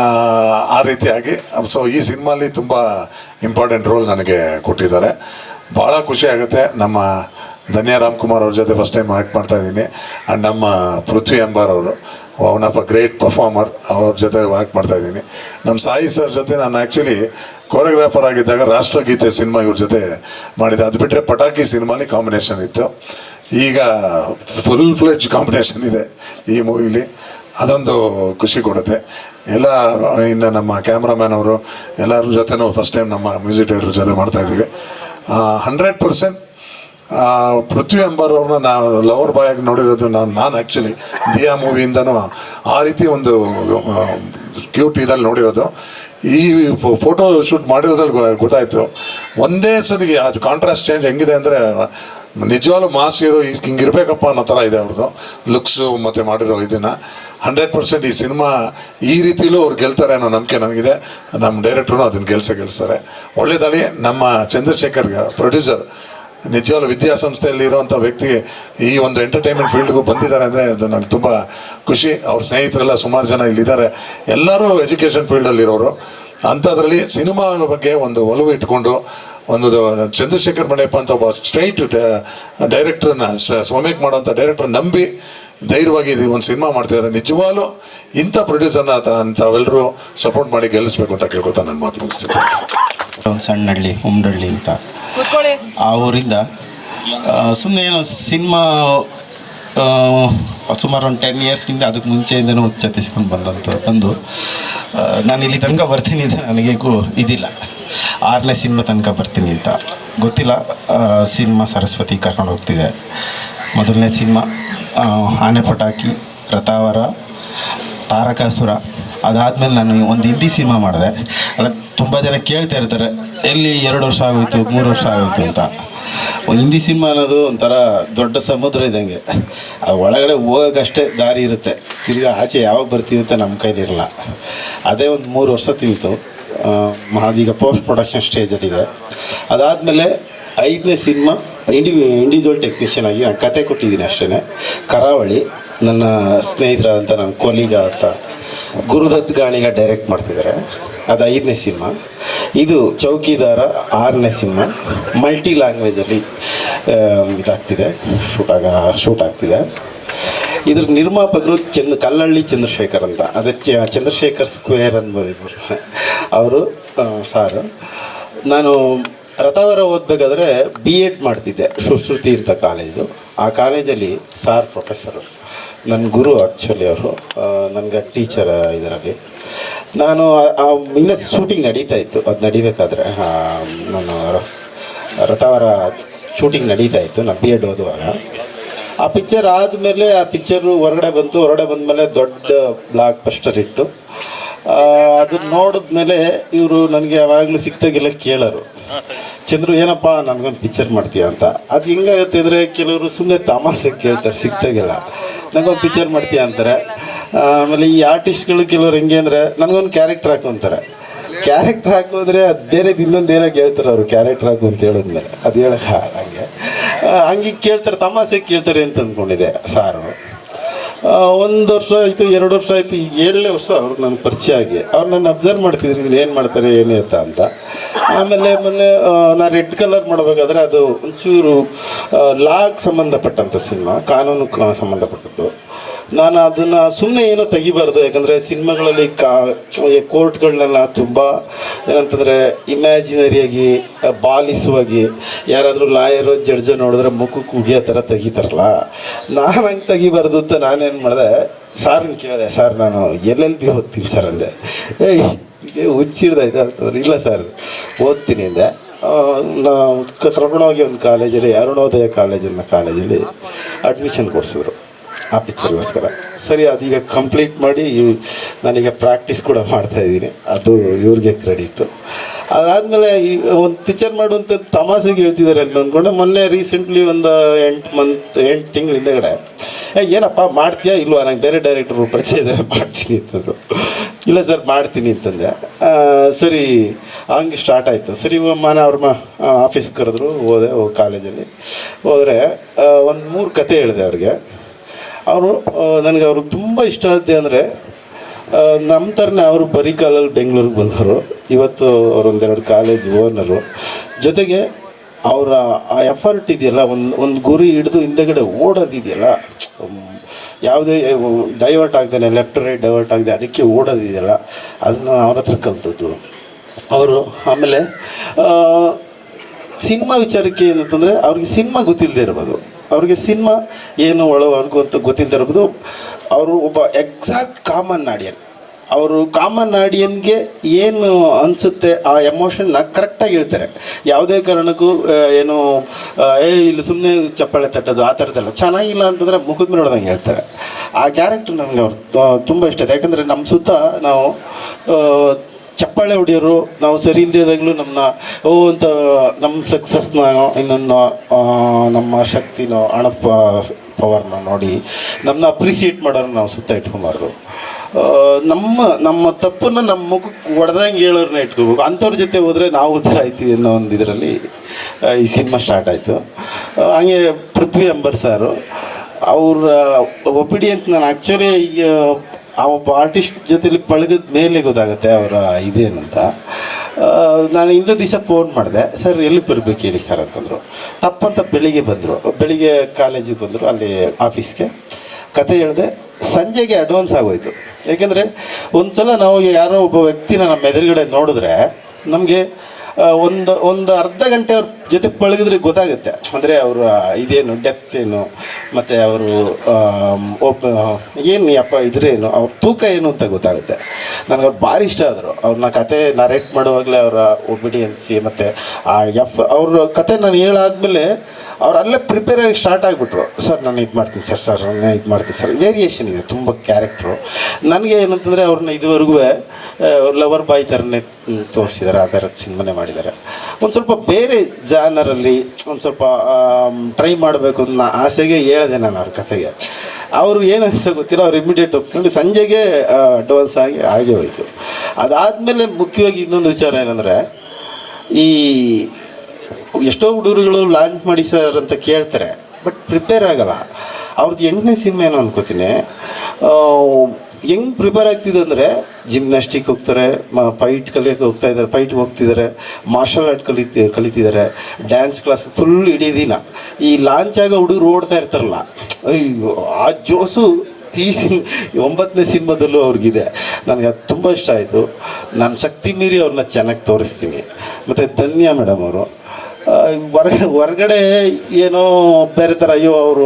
ಆ ರೀತಿಯಾಗಿ. ಸೊ ಈ ಸಿನಿಮಾಲಿ ತುಂಬ ಇಂಪಾರ್ಟೆಂಟ್ ರೋಲ್ ನನಗೆ ಕೊಟ್ಟಿದ್ದಾರೆ. ಭಾಳ ಖುಷಿ ಆಗುತ್ತೆ. ನಮ್ಮ ಧನ್ಯ ರಾಮ್ಕುಮಾರ್ ಅವ್ರ ಜೊತೆ ಫಸ್ಟ್ ಟೈಮ್ ಆ್ಯಕ್ಟ್ ಮಾಡ್ತಾಯಿದ್ದೀನಿ ಆ್ಯಂಡ್ ನಮ್ಮ ಪೃಥ್ವಿ ಅಂಬಾರ್ ಅವರು. One of a great performer ಅವ್ರ ಜೊತೆ ವರ್ಕ್ ಮಾಡ್ತಾ ಇದ್ದೀನಿ. ನಮ್ಮ ಸಾಯಿ ಸರ್ ಜೊತೆ ನಾನು ಆ್ಯಕ್ಚುಲಿ ಕೋರಿಯೋಗ್ರಾಫರ್ ಆಗಿದ್ದಾಗ ರಾಷ್ಟ್ರಗೀತೆ ಸಿನಿಮಾ ಇವ್ರ ಜೊತೆ ಮಾಡಿದ್ದೆ. ಅದು ಬಿಟ್ಟರೆ ಪಟಾಕಿ ಸಿನಿಮಾಲಿ ಕಾಂಬಿನೇಷನ್ ಇತ್ತು. ಈಗ ಫುಲ್ ಫ್ಲೆಜ್ ಕಾಂಬಿನೇಷನ್ ಇದೆ ಈ ಮೂವಿಲಿ ಅದೊಂದು ಖುಷಿ ಕೊಡುತ್ತೆ. ಎಲ್ಲ, ಇನ್ನು ನಮ್ಮ ಕ್ಯಾಮ್ರಾಮ್ಯಾನ್ ಅವರು ಎಲ್ಲರ ಜೊತೆನೂ ಫಸ್ಟ್ ಟೈಮ್ ನಮ್ಮ ಮ್ಯೂಸಿಕ್ ಡೈರೆಕ್ಟರ್ ಜೊತೆ ಮಾಡ್ತಾಯಿದ್ದೀವಿ ಹಂಡ್ರೆಡ್ ಪರ್ಸೆಂಟ್ ಪೃಥ್ವಿ ಅಂಬಾರ್ ಅವ್ರನ್ನ ಲವರ್ ಬಾಯ್ ಆಗಿ ನೋಡಿರೋದು ನಾನು ನಾನು ಆ್ಯಕ್ಚುಲಿ ದಿಯಾ ಮೂವಿಯಿಂದನೂ ಆ ರೀತಿ ಒಂದು ಕ್ಯೂಟ್ ಇದಲ್ಲಿ ನೋಡಿರೋದು. ಈ ಫೋಟೋ ಶೂಟ್ ಮಾಡಿರೋದ್ರಲ್ಲಿ ಗೊತ್ತಾಯಿತು. ಒಂದೇ ಸದಿಗೆ ಅದು ಕಾಂಟ್ರಾಸ್ಟ್ ಚೇಂಜ್ ಹೆಂಗಿದೆ ಅಂದರೆ, ನಿಜವಾಗ್ಲೂ ಮಾಸ್ ಹೀರೋ ಇರಬೇಕಪ್ಪ ಅನ್ನೋ ಥರ ಇದೆ ಅವ್ರದ್ದು ಲುಕ್ಸು ಮತ್ತು ಮಾಡಿರೋ ಇದನ್ನು. ಹಂಡ್ರೆಡ್ ಪರ್ಸೆಂಟ್ ಈ ಸಿನಿಮಾ ಈ ರೀತಿಲೂ ಅವ್ರು ಗೆಲ್ತಾರೆ ಅನ್ನೋ ನಂಬಿಕೆ ನನಗಿದೆ. ನಮ್ಮ ಡೈರೆಕ್ಟ್ರು ಅದನ್ನು ಗೆಲ್ಸ ಗೆಲ್ಸ್ತಾರೆ. ಒಳ್ಳೆಯದಾಗಿ ನಮ್ಮ ಚಂದ್ರಶೇಖರ್ ಪ್ರೊಡ್ಯೂಸರ್ ನಿಜವಾಗ್ಲೂ ವಿದ್ಯಾಸಂಸ್ಥೆಯಲ್ಲಿ ಇರುವಂಥ ವ್ಯಕ್ತಿ ಈ ಒಂದು ಎಂಟರ್ಟೈನ್ಮೆಂಟ್ ಫೀಲ್ಡ್ಗೂ ಬಂದಿದ್ದಾರೆ ಅಂದರೆ ಅದು ನನಗೆ ತುಂಬ ಖುಷಿ. ಅವ್ರ ಸ್ನೇಹಿತರೆಲ್ಲ ಸುಮಾರು ಜನ ಇಲ್ಲಿದ್ದಾರೆ. ಎಲ್ಲರೂ ಎಜುಕೇಷನ್ ಫೀಲ್ಡಲ್ಲಿರೋರು ಅಂಥದ್ರಲ್ಲಿ ಸಿನಿಮಾ ಬಗ್ಗೆ ಒಂದು ಒಲವು ಇಟ್ಕೊಂಡು ಒಂದು ಚಂದ್ರಶೇಖರ್ ಮಣೆಯಪ್ಪ ಅಂತ ಒಬ್ಬ ಸ್ಟ್ರೈಟ್ ಡೈರೆಕ್ಟ್ರನ್ನ ಸ್ವಮೇಕ್ ಮಾಡೋಂಥ ಡೈರೆಕ್ಟರ್ ನಂಬಿ ಧೈರ್ಯವಾಗಿ ಇದು ಒಂದು ಸಿನಿಮಾ ಮಾಡ್ತಿದ್ದಾರೆ ನಿಜವಾಗ್ಲೂ ಇಂಥ ಪ್ರೊಡ್ಯೂಸರ್ನ ತಾವೆಲ್ಲರೂ ಸಪೋರ್ಟ್ ಮಾಡಿ ಗೆಲ್ಲಿಸ್ಬೇಕು ಅಂತ ಕೇಳ್ಕೊತಾ ನನ್ನ ಮಾತು ಮುಗಿಸ್ತೀನಿ. ಸಣ್ಣಹಳ್ಳಿ ಉಮ್ರಳ್ಳಿ ಅಂತ. ಆ ಊರಿಂದ ಸುಮ್ಮನೆ ಏನೋ ಸಿನಿಮಾ ಸುಮಾರು ಒಂದು ಟೆನ್ ಇಯರ್ಸಿಂದ ಅದಕ್ಕೆ ಮುಂಚೆಯಿಂದನೂ ಚತಿಸ್ಕೊಂಡು ಬಂದಂಥ ಬಂದು ಆ, ನಾನು ಇಲ್ಲಿ ತನಕ ಬರ್ತೀನಿ ಅಂತ ನನಗೆ ಇದಿಲ್ಲ. ಆರನೇ ಸಿನಿಮಾ ತನಕ ಬರ್ತೀನಿ ಅಂತ. ಗೊತ್ತಿಲ್ಲ ಸಿನಿಮಾ ಸರಸ್ವತಿ ಕರ್ಕೊಂಡು ಹೋಗ್ತಿದೆ. ಮೊದಲನೇ ಸಿನಿಮಾ. ಆನೆ ಪಟಾಕಿ, ರಥಾವರ, ತಾರಕಾಸುರ. ಅದಾದಮೇಲೆ ನಾನು ಒಂದು ಹಿಂದಿ ಸಿನಿಮಾ ಮಾಡಿದೆ. ಅಲ್ಲ, ತುಂಬ ಜನ ಕೇಳ್ತಾ ಇರ್ತಾರೆ, ಎಲ್ಲಿ ಎರಡು ವರ್ಷ ಆಗೋಯ್ತು, ಮೂರು ವರ್ಷ ಆಗೋಯ್ತು ಅಂತ. ಒಂದು ಹಿಂದಿ ಸಿನಿಮಾ ಅನ್ನೋದು ಒಂಥರ ದೊಡ್ಡ ಸಮುದ್ರ ಇದ್ದಂಗೆ. ಆ ಒಳಗಡೆ ಹೋಗೋಕ್ಕಷ್ಟೇ ದಾರಿ ಇರುತ್ತೆ. ತಿರ್ಗಿ ಆಚೆ ಯಾವಾಗ ಬರ್ತೀವಿ ಅಂತ ನಮ್ಮ ಕೈಲಿರಲ್ಲ ಅದೇ ಒಂದು ಮೂರು ವರ್ಷ ತಿಂತು. ಅದೀಗ ಪೋಸ್ಟ್ ಪ್ರೊಡಕ್ಷನ್ ಸ್ಟೇಜಲ್ಲಿದೆ ಅದಾದಮೇಲೆ ಐದನೇ ಸಿನಿಮಾ ಇಂಡಿ, ಇಂಡಿವಿಜುವಲ್ ಟೆಕ್ನಿಷಿಯನ್ ಆಗಿ ನಾನು ಕತೆ ಕೊಟ್ಟಿದ್ದೀನಿ ಅಷ್ಟೇ ಕರಾವಳಿ, ನನ್ನ ಸ್ನೇಹಿತರ ಅಂತ ನನ್ನ ಕೊಲಿಗ ಅಂತ ಗುರುದತ್ ಗಾಣಿಗ ಡೈರೆಕ್ಟ್ ಮಾಡ್ತಿದ್ದಾರೆ. ಅದು ಐದನೇ ಸಿನಿಮಾ. ಇದು ಚೌಕಿದಾರ ಆರನೇ ಸಿನಿಮಾ. ಮಲ್ಟಿ ಲ್ಯಾಂಗ್ವೇಜಲ್ಲಿ ಇದಾಗ್ತಿದೆ. ಶೂಟ್ ಆಗ ಶೂಟ್ ಆಗ್ತಿದೆ. ಇದ್ರ ನಿರ್ಮಾಪಕರು ಚಂದ್ರ ಕಲ್ಲಳ್ಳಿ ಚಂದ್ರಶೇಖರ್ ಅಂತ. ಅದೇ ಚಂದ್ರಶೇಖರ್ ಸ್ಕ್ವೇರ್ ಅನ್ಬೋದು. ಅವರು ಸಾರು ನಾನು ರಥಾವರ ಓದಬೇಕಾದ್ರೆ ಬಿ ಎಡ್ ಮಾಡ್ತಿದ್ದೆ, ಸುಶ್ರುತಿ ಅಂತ ಕಾಲೇಜು. ಆ ಕಾಲೇಜಲ್ಲಿ ಸಾರ್ ಪ್ರೊಫೆಸರು. ನನ್ನ ಗುರು ಆ್ಯಕ್ಚುಲಿ ಅವರು. ನನಗೆ ಟೀಚರ್ ಇದರಲ್ಲಿ. ನಾನು ಇನ್ನೂ ಶೂಟಿಂಗ್ ನಡೀತಾ ಇತ್ತು. ಅದು ನಡಿಬೇಕಾದ್ರೆ ನಾನು ರಥಾವರ ಶೂಟಿಂಗ್ ನಡೀತಾ ಇತ್ತು. ನಾನು ಬಿ ಎಡ್ ಓದುವಾಗ. ಆ ಪಿಕ್ಚರ್ ಆದಮೇಲೆ, ಆ ಪಿಕ್ಚರು ಹೊರಗಡೆ ಬಂತು. ಹೊರಗಡೆ ಬಂದಮೇಲೆ ದೊಡ್ಡ ಬ್ಲಾಕ್ ಪಸ್ಟರ್ ಇಟ್ಟು ಅದನ್ನ ನೋಡಿದ್ಮೇಲೆ ಇವರು ನನಗೆ ಯಾವಾಗಲೂ ಸಿಕ್ತಾಗೆಲ್ಲ ಕೇಳೋರು. ಚಂದ್ರು ಏನಪ್ಪ ನನಗೊಂದು ಪಿಕ್ಚರ್ ಮಾಡ್ತೀಯ ಅಂತ. ಅದು ಹೆಂಗಾಗುತ್ತೆ ಅಂದರೆ ಕೆಲವರು ಸುಮ್ಮನೆ ತಮಾಷೆ ಕೇಳ್ತಾರೆ ಸಿಕ್ತಾಗೆಲ್ಲ ನನಗೊಂದು ಪಿಕ್ಚರ್ ಮಾಡ್ತೀಯ? ಅಂತಾರೆ. ಆಮೇಲೆ ಈ ಆರ್ಟಿಸ್ಟ್ಗಳು ಕೆಲವ್ರು ಹೆಂಗೆ ಅಂದರೆ ನನಗೊಂದು ಕ್ಯಾರೆಕ್ಟರ್ ಹಾಕೊಂತಾರೆ ಕ್ಯಾರೆಕ್ಟರ್ ಹಾಕೋದ್ರೆ ಅದು ಬೇರೆ ಇನ್ನೊಂದು ಏನೋ ಕೇಳ್ತಾರೆ ಅವರು ಕ್ಯಾರೆಕ್ಟರ್ ಹಾಕು ಅಂತ ಹೇಳಿದ್ಮೇಲೆ. ಅದು ಹೇಳಕ್ಕೆ ಹಂಗೆ. ಹಂಗೆ ಕೇಳ್ತಾರೆ ತಮಾಷೆ ಕೇಳ್ತಾರೆ ಅಂತ ಅಂದ್ಕೊಂಡಿದ್ದೆ ಸಾರು. ಒಂದು ವರ್ಷ ಆಯಿತು, ಎರಡು ವರ್ಷ ಆಯಿತು, ಈಗ ಏಳನೇ ವರ್ಷ ಅವ್ರು ನನ್ನ ಪರಿಚಯ ಆಗಿ. ಅವ್ರು ನನ್ನ ಅಬ್ಸರ್ವ್ ಮಾಡ್ತಿದ್ರು ಇಲ್ಲಿ ಏನು ಮಾಡ್ತಾರೆ, ಏನು ಅಂತ ಅಂತ. ಆಮೇಲೆ ಮೊನ್ನೆ ನಾನು ರೆಡ್ ಕಲರ್ ಮಾಡಬೇಕಾದ್ರೆ ಅದು ಒಂಚೂರು ಲಾಗ್ ಸಂಬಂಧಪಟ್ಟಂಥ ಸಿನಿಮಾ ಕಾನೂನು ಸಂಬಂಧಪಟ್ಟದ್ದು. ನಾನು ಅದನ್ನು ಸುಮ್ಮನೆ ಏನೋ ತೆಗಿಬಾರ್ದು, ಯಾಕಂದರೆ ಸಿನಿಮಾಗಳಲ್ಲಿ ಕಾ ಕೋರ್ಟ್ಗಳನ್ನೆಲ್ಲ ತುಂಬ ಏನಂತಂದರೆ ಇಮ್ಯಾಜಿನರಿಯಾಗಿ ಬಾಲಿಸುವಾಗಿ, ಯಾರಾದರೂ ಲಾಯರು ಜಡ್ಜ್ ನೋಡಿದ್ರೆ ಮುಖಕ್ಕೆ ಉಗಿಯೋ ಥರ ತೆಗಿತಾರಲ್ಲ. ನಾನು ಹಂಗೆ ತೆಗಿಬಾರ್ದು ಅಂತ ನಾನೇನು ಮಾಡಿದೆ ಸಾರನ್ನ ಕೇಳಿದೆ, ಸರ್, ನಾನು ಎಲ್ಲೆಲ್ಲಿ ಬಿ ಓದ್ತೀನಿ ಸರ್, ಅಂದೆ. ಏಯ್ ಹುಚ್ಚಿಡ್ದಾಯ್ತು? ಅಂತಂದ್ರೆ ಇಲ್ಲ ಸರ್, ಓದ್ತೀನಿ ಅಂದೆ. ಕರ್ಕೊಂಡೋಗಿ ಒಂದು ಕಾಲೇಜಲ್ಲಿ, ಅರುಣೋದಯ ಕಾಲೇಜ್ ಅನ್ನೋ ಕಾಲೇಜಲ್ಲಿ ಅಡ್ಮಿಷನ್ ಕೊಡಿಸಿದ್ರು. ಆ ಸರಿ ಅದೀಗ ಕಂಪ್ಲೀಟ್ ಮಾಡಿ ನಾನೀಗ ಪ್ರಾಕ್ಟೀಸ್ ಕೂಡ ಮಾಡ್ತಾ ಇದ್ದೀನಿ. ಅದು ಇವ್ರಿಗೆ ಕ್ರೆಡಿಟು ಅದಾದಮೇಲೆ ಈ ಒಂದು ಪಿಕ್ಚರ್ ಮಾಡುವಂಥ ತಮಾಸೆಗೆ ಹೇಳ್ತಿದ್ದಾರೆ ಅಂತ ಅಂದ್ಕೊಂಡೆ ಮೊನ್ನೆ ರೀಸೆಂಟ್ಲಿ ಒಂದು ಎಂಟು ಮಂತ್ ಎಂಟು ತಿಂಗಳ ಹಿಂದೆಗಡೆ. ಏನಪ್ಪ, ಮಾಡ್ತೀಯಾ ಇಲ್ವಾ? ನಂಗೆ ಬೇರೆ ಡೈರೆಕ್ಟ್ರು ಪರಿಚಯ ಇದ್ದಾರೆ ಮಾಡ್ತೀನಿ ಅಂತಂದರು. ಇಲ್ಲ ಸರ್, ಮಾಡ್ತೀನಿ ಅಂತಂದೆ. ಸರಿ, ಹಂಗೆ ಸ್ಟಾರ್ಟ್ ಆಯಿತು. ಸರಿ ಮನೆ ಅವ್ರ ಮ ಆಫೀಸ್ಗೆ ಕರೆದ್ರು, ಹೋದೆ ಕಾಲೇಜಲ್ಲಿ ಹೋದರೆ ಒಂದು ಮೂರು ಕತೆ ಹೇಳಿದೆ ಅವ್ರಿಗೆ. ಅವರು ನನಗೆ ಅವರು ತುಂಬ ಇಷ್ಟ ಆದ್ದೆ ಅಂದರೆ ನಮ್ಮ ಥರನೇ ಅವರು ಬರೀ ಕಾಲಲ್ಲಿ ಬೆಂಗಳೂರಿಗೆ ಬಂದವರು. ಇವತ್ತು ಅವರೊಂದೆರಡು ಕಾಲೇಜ್ ಓನರು ಜೊತೆಗೆ ಅವರ ಆ ಎಫರ್ಟ್ ಇದೆಯಲ್ಲ, ಒಂದು ಒಂದು ಗುರಿ ಹಿಡಿದು ಹಿಂದೆಗಡೆ ಓಡೋದಿದೆಯಲ್ಲ ಯಾವುದೇ ಡೈವರ್ಟ್ ಆಗ್ತಾನೆ ಲೆಫ್ಟ್ ರೈಟ್ ಡೈವರ್ಟ್ ಆಗದೆ ಅದಕ್ಕೆ ಓಡೋದಿದೆಯಲ್ಲ ಅದನ್ನ ಅವ್ರ ಹತ್ರ ಕಲ್ತದ್ದು. ಅವರು ಆಮೇಲೆ ಸಿನಿಮಾ ವಿಚಾರಕ್ಕೆ ಏನಂತಂದರೆ, ಅವ್ರಿಗೆ ಸಿನಿಮಾ ಗೊತ್ತಿಲ್ಲದೆ ಇರ್ಬೋದು. ಅವ್ರಿಗೆ ಸಿನಿಮಾ ಏನು ಒಳವರೆಗೂ ಅಂತ ಗೊತ್ತಿಲ್ಲದಿರ್ಬೋದು ಅವರು ಒಬ್ಬ ಎಕ್ಸಾಕ್ಟ್ ಕಾಮನ್ ಆಡಿಯನ್ ಅವರು ಕಾಮನ್ ಆಡಿಯನ್ಗೆ ಏನು ಅನಿಸುತ್ತೆ, ಆ ಎಮೋಷನ್ನ ಕರೆಕ್ಟಾಗಿ ಹೇಳ್ತಾರೆ. ಯಾವುದೇ ಕಾರಣಕ್ಕೂ ಏನು ಏ, ಇಲ್ಲಿ ಸುಮ್ಮನೆ ಚಪ್ಪಾಳೆ ತಟ್ಟೋದು, ಆ ಥರದ್ದೆಲ್ಲ ಚೆನ್ನಾಗಿಲ್ಲ ಅಂತಂದರೆ ಮುಖದ ನೋಡ್ದಂಗೆ ಹೇಳ್ತಾರೆ. ಆ ಕ್ಯಾರೆಕ್ಟರ್ ನನಗೆ ಅವ್ರು ತುಂಬ ಇಷ್ಟ. ಇದೆ ಯಾಕಂದರೆ ನಮ್ಮ ಸುತ್ತ ನಾವು ಚಪ್ಪಾಳೆ ಹೊಡಿಯೋರು ನಾವು ಸರಿ ಇಲ್ಲದಾಗಲೂ ನಮ್ಮನ್ನ ಓ ಅಂತ ನಮ್ಮ ಸಕ್ಸಸ್ನ ಇನ್ನೊಂದು ನಮ್ಮ ಶಕ್ತಿನೋ ಹಣದ ಪವರ್ನ ನೋಡಿ ನಮ್ಮನ್ನ ಅಪ್ರಿಸಿಯೇಟ್ ಮಾಡೋರು ನಾವು ಸುತ್ತ ಇಟ್ಕೊಬಾರ್ದು ನಮ್ಮ ನಮ್ಮ ತಪ್ಪನ್ನು ನಮ್ಮ ಮುಖಕ್ಕೆ ಹೊಡೆದಂಗೆ ಹೇಳೋರನ್ನ ಇಟ್ಕೋಬೇಕು ಅಂಥವ್ರ ಜೊತೆ ಹೋದರೆ ನಾವು ಥರ ಆಯ್ತೀವಿ ಅನ್ನೋ ಒಂದು ಇದರಲ್ಲಿ ಈ ಸಿನಿಮಾ ಸ್ಟಾರ್ಟ್ ಆಯಿತು ಹಂಗೆ ಪೃಥ್ವಿ ಅಂಬರ್ ಸಾರು ಅವರ ಒಪಿಡಿಯನ್ಸ್ ನಾನು ಆ್ಯಕ್ಚುಲಿ ಆ ಒಬ್ಬ ಆರ್ಟಿಸ್ಟ್ ಜೊತೆಲಿ ಪಳೆದಿದ್ದ ಮೇಲೆ ಗೊತ್ತಾಗುತ್ತೆ ಅವರ ಇದೇನಂತ ನಾನು ಇಂದು ದಿವಸ ಫೋನ್ ಮಾಡಿದೆ, ಸರ್ ಎಲ್ಲಿ ಬರಬೇಕು ಹೇಳಿ ಸರ್ ಅಂತಂದರು. ತಪ್ಪಂತ ಬೆಳಿಗ್ಗೆ ಬಂದರು. ಬೆಳಿಗ್ಗೆ ಕಾಲೇಜಿಗೆ ಬಂದರು, ಅಲ್ಲಿ ಆಫೀಸ್ಗೆ ಕತೆ ಹೇಳಿದೆ, ಸಂಜೆಗೆ ಅಡ್ವಾನ್ಸ್ ಆಗೋಯ್ತು. ಯಾಕೆಂದರೆ ಒಂದು ಸಲ ನಾವು ಯಾರೋ ಒಬ್ಬ ವ್ಯಕ್ತಿನ ನಮ್ಮ ಎದುರುಗಡೆ ನೋಡಿದ್ರೆ, ನಮಗೆ ಒಂದು ಒಂದು ಅರ್ಧ ಗಂಟೆ ಅವ್ರ ಜೊತೆ ಪಳಗಿದ್ರೆ ಗೊತ್ತಾಗುತ್ತೆ. ಅಂದರೆ ಅವರ, ಇದೇನು ಡೆಪ್ತ್ ಏನು, ಮತ್ತು ಅವರು ಒಬ್ಬ, ಏನು ಯಪ್ಪ ಇದ್ರೇನು, ಅವ್ರ ತೂಕ ಏನು ಅಂತ ಗೊತ್ತಾಗುತ್ತೆ. ನನಗೆ ಅವ್ರು ಭಾರಿ ಇಷ್ಟ ಆದರು. ಅವ್ರನ್ನ ಕತೆ ನರೇಟ್ ಮಾಡುವಾಗಲೇ ಅವರ ಒಬಿಡಿಯನ್ಸಿ ಮತ್ತು ಆ ಎಫ್ ಅವ್ರ ಕತೆ ನಾನು ಹೇಳಾದ್ಮೇಲೆ ಅವ್ರು ಅಲ್ಲೇ ಪ್ರಿಪೇರ್ ಆಗಿ ಸ್ಟಾರ್ಟ್ ಆಗಿಬಿಟ್ರು. ಸರ್, ನಾನು ಇದು ಮಾಡ್ತೀನಿ ಸರ್ ಸರ್, ನಾನು ಇದು ಮಾಡ್ತೀನಿ ಸರ್. ವೇರಿಯೇಷನ್ ಇದೆ, ತುಂಬ ಕ್ಯಾರೆಕ್ಟ್ರು ನನಗೆ ಏನಂತಂದರೆ ಅವ್ರನ್ನ ಇದುವರೆಗೂ ಲವರ್ ಬಾಯ್ ಥರನೇ ತೋರಿಸಿದ್ದಾರೆ ಆ ಥರದ ಸಿನಿಮಾನೇ ಮಾಡಿದ್ದಾರೆ ಒಂದು ಸ್ವಲ್ಪ ಬೇರೆ ಜಾನರಲ್ಲಿ ಒಂದು ಸ್ವಲ್ಪ ಟ್ರೈ ಮಾಡಬೇಕು ಅನ್ನೋ ಆಸೆಗೆ ಹೇಳಿದೆ ನಾನು ಅವ್ರ ಕತೆಗೆ ಅವರು ಏನು ಅನಿಸ್ತಾ ಗೊತ್ತಿಲ್ಲ, ಅವ್ರು ಇಮಿಡಿಯೇಟ್ ಒಪ್ಕೊಂಡು ಸಂಜೆಗೆ ಅಡ್ವಾನ್ಸ್ ಆಗಿ ಹಾಗೆ ಹೋಯಿತು. ಅದಾದಮೇಲೆ ಮುಖ್ಯವಾಗಿ ಇನ್ನೊಂದು ವಿಚಾರ ಏನಂದರೆ, ಈ ಎಷ್ಟೋ ಹುಡುಗರುಗಳು ಲಾಂಚ್ ಮಾಡಿ ಸರ್ ಅಂತ ಕೇಳ್ತಾರೆ ಬಟ್ ಪ್ರಿಪೇರ್ ಆಗಲ್ಲ. ಅವ್ರದ್ದು ಎಂಟನೇ ಸಿನಿಮಾ ಏನೋ ಅನ್ಕೋತೀನಿ ಹೆಂಗೆ ಪ್ರಿಪೇರ್ ಆಗ್ತಿದೆ ಅಂದರೆ ಜಿಮ್ನಾಸ್ಟಿಕ್ ಹೋಗ್ತಾರೆ ಫೈಟ್ ಕಲಿಯೋಕ್ಕೆ ಹೋಗ್ತಾ ಇದ್ದಾರೆ ಫೈಟ್ ಹೋಗ್ತಿದ್ದಾರೆ ಮಾರ್ಷಲ್ ಆರ್ಟ್ ಕಲಿತ ಕಲಿತಿದ್ದಾರೆ ಡ್ಯಾನ್ಸ್ ಕ್ಲಾಸ್ ಫುಲ್ ಇಡೀ ದಿನ. ಈ ಲಾಂಚ್ ಆಗ ಹುಡುಗರು ಓಡ್ತಾ ಇರ್ತಾರಲ್ಲ, ಅಯ್ಯೋ, ಆ ಜೋಸು ಈ ಸಿನ್, ಒಂಬತ್ತನೇ ಸಿನಿಮಾದಲ್ಲೂ ಅವ್ರಿಗಿದೆ. ನನಗೆ ಅದು ತುಂಬ ಇಷ್ಟ ಆಯಿತು. ನಾನು ಶಕ್ತಿ ಮೀರಿ ಅವ್ರನ್ನ ಚೆನ್ನಾಗಿ ತೋರಿಸ್ತೀನಿ. ಮತ್ತು ಧನ್ಯ ಮೇಡಮ್ ಅವರು. ಹೊರ ಹೊರಗಡೆ ಏನೋ ಬೇರೆ ಥರ, ಅಯ್ಯೋ, ಅವರು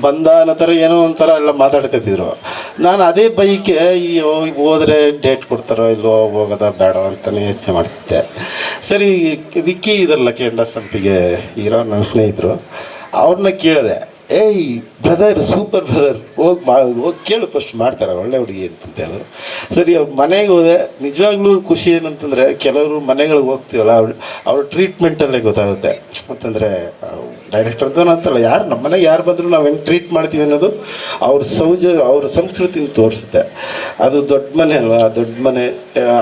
ಬಂದ ಅನ್ನೋ ಥರ ಏನೋ ಒಂಥರ ಎಲ್ಲ ಮಾತಾಡ್ಕೊತಿದ್ರು ನಾನು ಅದೇ ಬೈಕೆ, ಅಯ್ಯೋ ಹೋದ್ರೆ ಡೇಟ್ ಕೊಡ್ತಾರೋ ಇಲ್ವೋ, ಹೋಗೋದ ಬೇಡ ಅಂತಲೇ ಯೋಚನೆ ಮಾಡ್ತಿದ್ದೆ. ಸರಿ, ವಿಕ್ಕಿ ಇದರಲ್ಲ ಕೆಂಡ ಸಂಪಿಗೆ ಇರೋ ನನ್ನ ಸ್ನೇಹಿತರು, ಅವ್ರನ್ನ ಕೇಳಿದೆ, ಏಯ್ ಬ್ರದರ್ ಸೂಪರ್ ಬ್ರದರ್ ಹೋಗಿ ಮಾ ಹೋಗಿ ಕೇಳು ಫಸ್ಟ್ ಮಾಡ್ತಾರೆ, ಒಳ್ಳೆ ಹುಡುಗಿ ಅಂತ ಹೇಳಿದ್ರು. ಸರಿ, ಅವ್ರ ಮನೆಗೆ ಹೋದೆ. ನಿಜವಾಗ್ಲೂ ಖುಷಿ ಏನಂತಂದರೆ, ಕೆಲವರು ಮನೆಗಳಿಗೆ ಹೋಗ್ತೀವಲ್ಲ, ಅವ್ರು, ಅವ್ರ ಟ್ರೀಟ್ಮೆಂಟಲ್ಲೇ ಗೊತ್ತಾಗುತ್ತೆ. ಅಂತಂದರೆ ಡೈರೆಕ್ಟರ್ ಅಂತಲ್ಲ, ಯಾರು ನಮ್ಮ ಮನೆಗೆ ಯಾರು ಬಂದರೂ ನಾವು ಹೆಂಗೆ ಟ್ರೀಟ್ ಮಾಡ್ತೀವಿ ಅನ್ನೋದು ಅವ್ರ ಸೌಜ, ಅವ್ರ ಸಂಸ್ಕೃತಿನ ತೋರಿಸುತ್ತೆ. ಅದು ದೊಡ್ಡ ಮನೆ ಅಲ್ವಾ, ದೊಡ್ಡ ಮನೆ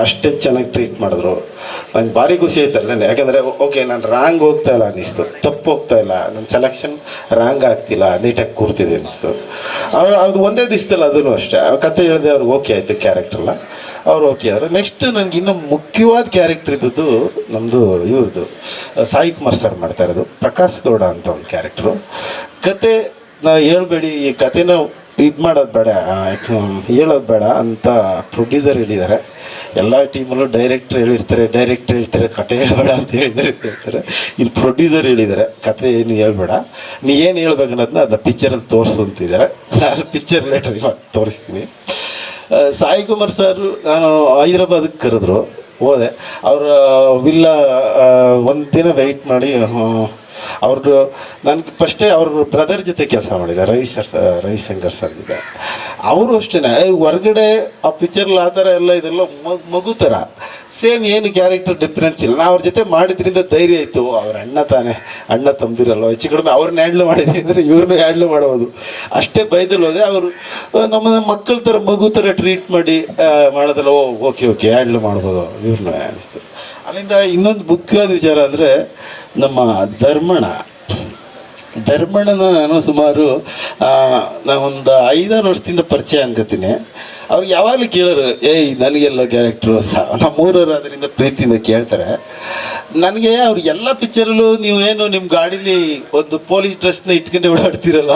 ಅಷ್ಟೇ ಚೆನ್ನಾಗಿ ಟ್ರೀಟ್ ಮಾಡಿದ್ರು. ನಂಗೆ ಭಾರಿ ಖುಷಿ ಆಯ್ತಲ್ಲ ಯಾಕಂದರೆ ಓಕೆ, ನಾನು ರಾಂಗ್ ಹೋಗ್ತಾ ಇಲ್ಲ ಅನ್ನಿಸ್ತು. ತಪ್ಪು ಹೋಗ್ತಾ ಇಲ್ಲ. ನನ್ನ ಸೆಲೆಕ್ಷನ್ ರಾಂಗ್ ಆಗ್ತಿಲ್ಲ, ನೀಟಾಗಿ ಕೂರ್ತಿದೆ ಅನಿಸ್ತು. ಅವ್ರು ಅವ್ರದ್ದು ಒಂದೇ ದಿಸ್ತಲ್ಲ ಅದನ್ನು ಅಷ್ಟೇ. ಕತೆ ಹೇಳಿದೆ ಅವ್ರಿಗೆ ಓಕೆ ಆಯಿತು ಕ್ಯಾರೆಕ್ಟ್ರಲ್ಲ ಅವ್ರು ಓಕೆ ಆದರು ನೆಕ್ಸ್ಟ್ ನನಗೆ ಇನ್ನೂ ಮುಖ್ಯವಾದ ಕ್ಯಾರೆಕ್ಟರ್ ಇದ್ದದ್ದು ನಮ್ಮದು ಇವ್ರದ್ದು ಸಾಯಿ ಕುಮಾರ್ ಸರ್ ಮಾಡ್ತಾ ಇರೋದು. ಪ್ರಕಾಶ್ ಗೌಡ ಅಂತ ಒಂದು ಕ್ಯಾರೆಕ್ಟ್ರು ಕತೆ, ನಾ ಹೇಳಬೇಡಿ, ಈ ಕತೆನ ಇದು ಮಾಡೋದು ಬೇಡ ಹೇಳೋದು ಬೇಡ ಅಂತ ಪ್ರೊಡ್ಯೂಸರ್ ಹೇಳಿದ್ದಾರೆ. ಎಲ್ಲ ಟೀಮಲ್ಲೂ ಡೈರೆಕ್ಟ್ರ್ ಹೇಳಿರ್ತಾರೆ ಡೈರೆಕ್ಟ್ರ್ ಹೇಳ್ತಾರೆ ಕತೆ ಹೇಳ್ಬೇಡ ಅಂತ ಹೇಳಿದ್ರೆ ಹೇಳ್ತಾರೆ. ಇಲ್ಲಿ ಪ್ರೊಡ್ಯೂಸರ್ ಹೇಳಿದ್ದಾರೆ, ಕತೆ ಏನು ಹೇಳ್ಬೇಡ. ನೀ ಏನು ಹೇಳ್ಬೇಕು ಅನ್ನೋದನ್ನ ಅದನ್ನ ಪಿಕ್ಚರಲ್ಲಿ ತೋರಿಸು ಅಂತಿದ್ದಾರೆ ನಾನು ಪಿಕ್ಚರ್ ಲೇಟರ್ ತೋರಿಸ್ತೀನಿ. ಸಾಯಿ ಕುಮಾರ್ ಸರ್ ನಾನು ಹೈದ್ರಾಬಾದಕ್ಕೆ ಕರೆದ್ರು, ಹೋದೆ. ಅವರ ವಿಲ್ಲ ಒಂದು ದಿನ ವೆಯ್ಟ್ ಮಾಡಿ ಅವ್ರದ್ದು ನನಗೆ ಫಸ್ಟೇ ಅವ್ರ ಬ್ರದರ್ ಜೊತೆ ಕೆಲಸ ಮಾಡಿದೆ ರವಿ ಸರ್ ರವಿಶಂಕರ್ ಸರ್ ಜೊತೆ. ಅವರು ಅಷ್ಟೇ ಹೊರಗಡೆ ಆ ಪಿಕ್ಚರ್ಲಿ ಆ ಥರ ಎಲ್ಲ ಇದೆಲ್ಲ ಮಗು ಥರ ಸೇಮ್ ಏನು ಕ್ಯಾರೆಕ್ಟರ್ ಡಿಫ್ರೆನ್ಸ್ ಇಲ್ಲ. ನಾ ಅವ್ರ ಜೊತೆ ಮಾಡಿದ್ರಿಂದ ಧೈರ್ಯ ಆಯಿತು ಅವ್ರ ಅಣ್ಣ ತಾನೇ, ಅಣ್ಣ ತಂದಿರಲ್ಲ ಹೆಚ್ಚು ಕಡಿಮೆ ಅವ್ರನ್ನ ಹ್ಯಾಂಡ್ಲ್ ಮಾಡಿದ್ವಿ ಅಂದರೆ ಇವ್ರನ್ನ ಹ್ಯಾಂಡ್ಲ್ ಮಾಡ್ಬೋದು. ಅಷ್ಟೇ ಬೈದಲ್ಲಿ ಹೋದೆ. ಅವರು ನಮ್ಮ ಮಕ್ಕಳ ಥರ ಮಗು ಥರ ಟ್ರೀಟ್ ಮಾಡಿ ಮಾಡೋದಲ್ಲ, ಓ, ಓಕೆ ಓಕೆ ಹ್ಯಾಂಡ್ಲ್ ಮಾಡ್ಬೋದು ಇವ್ರನ್ನ ಅನಿಸ್ತು. ಅಲ್ಲಿಂದ ಇನ್ನೊಂದು ಮುಖ್ಯವಾದ ವಿಚಾರ ಅಂದರೆ ನಮ್ಮ ಧರ್ಮಣ. ಧರ್ಮಣ್ಣನ ನಾನು ಸುಮಾರು ನಾನು ಒಂದು ಐದಾರು ವರ್ಷದಿಂದ ಪರಿಚಯ ಅನ್ಕೋತೀನಿ ಅವ್ರಿಗೆ ಯಾವಾಗಲೂ ಕೇಳೋರು, ಏಯ್, ನನಗೆಲ್ಲ ಕ್ಯಾರೆಕ್ಟ್ರು ಅಂತ. ನಮ್ಮೂರವರು ಅದರಿಂದ ಪ್ರೀತಿಯಿಂದ ಕೇಳ್ತಾರೆ. ನನಗೆ ಅವ್ರಿಗೆಲ್ಲ ಎಲ್ಲ ಪಿಕ್ಚರಲ್ಲೂ ನೀವು ಏನು ನಿಮ್ಮ ಗಾಡೀಲಿ ಒಂದು ಪೊಲೀಸ್ ಡ್ರೆಸ್ನ ಇಟ್ಕೊಂಡು ಓಡಾಡ್ತೀರಲ್ಲ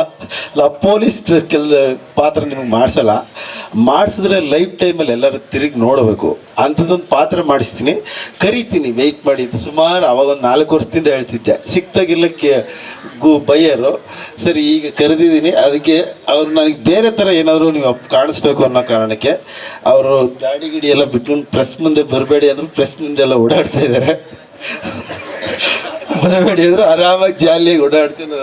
ಆ ಪೊಲೀಸ್ ಡ್ರೆಸ್ ಕೆಲ ಪಾತ್ರ ನಿಮಗೆ ಮಾಡಿಸಲ್ಲ. ಮಾಡಿಸಿದ್ರೆ ಲೈಫ್ ಟೈಮಲ್ಲಿ ಎಲ್ಲರೂ ತಿರುಗಿ ನೋಡಬೇಕು. ಅಂಥದ್ದೊಂದು ಪಾತ್ರ ಮಾಡಿಸ್ತೀನಿ. ಕರಿತೀನಿ ವೆಯ್ಟ್ ಮಾಡಿ ಸುಮಾರು ಅವಾಗ ಒಂದು ನಾಲ್ಕು ವರ್ಷದಿಂದ ಹೇಳ್ತಿದ್ದೆ. ಸಿಕ್ತಾಗಿಲ್ಲಕ್ಕೆ ಗು ಬಯ್ಯರು ಸರಿ, ಈಗ ಕರೆದಿದ್ದೀನಿ. ಅದಕ್ಕೆ ಅವ್ರು ನನಗೆ ಬೇರೆ ಥರ ಏನಾದರೂ ನೀವು ಕಾಣಿಸ್ಬೇಕು ಅನ್ನೋ ಕಾರಣಕ್ಕೆ ಅವರು ದಾಡಿ ಗಿಡಿ ಎಲ್ಲ ಬಿಟ್ಕೊಂಡು ಪ್ರೆಸ್ ಮುಂದೆ ಬರಬೇಡಿ ಅಂದರು ಪ್ರೆಸ್ ಮುಂದೆ ಎಲ್ಲ ಓಡಾಡ್ತಾ ಇದ್ದಾರೆ. ಬರಬೇಡಿ ಅಂದರು ಆರಾಮಾಗಿ ಜಾಲಿಯಾಗಿ ಓಡಾಡ್ತೀನಿ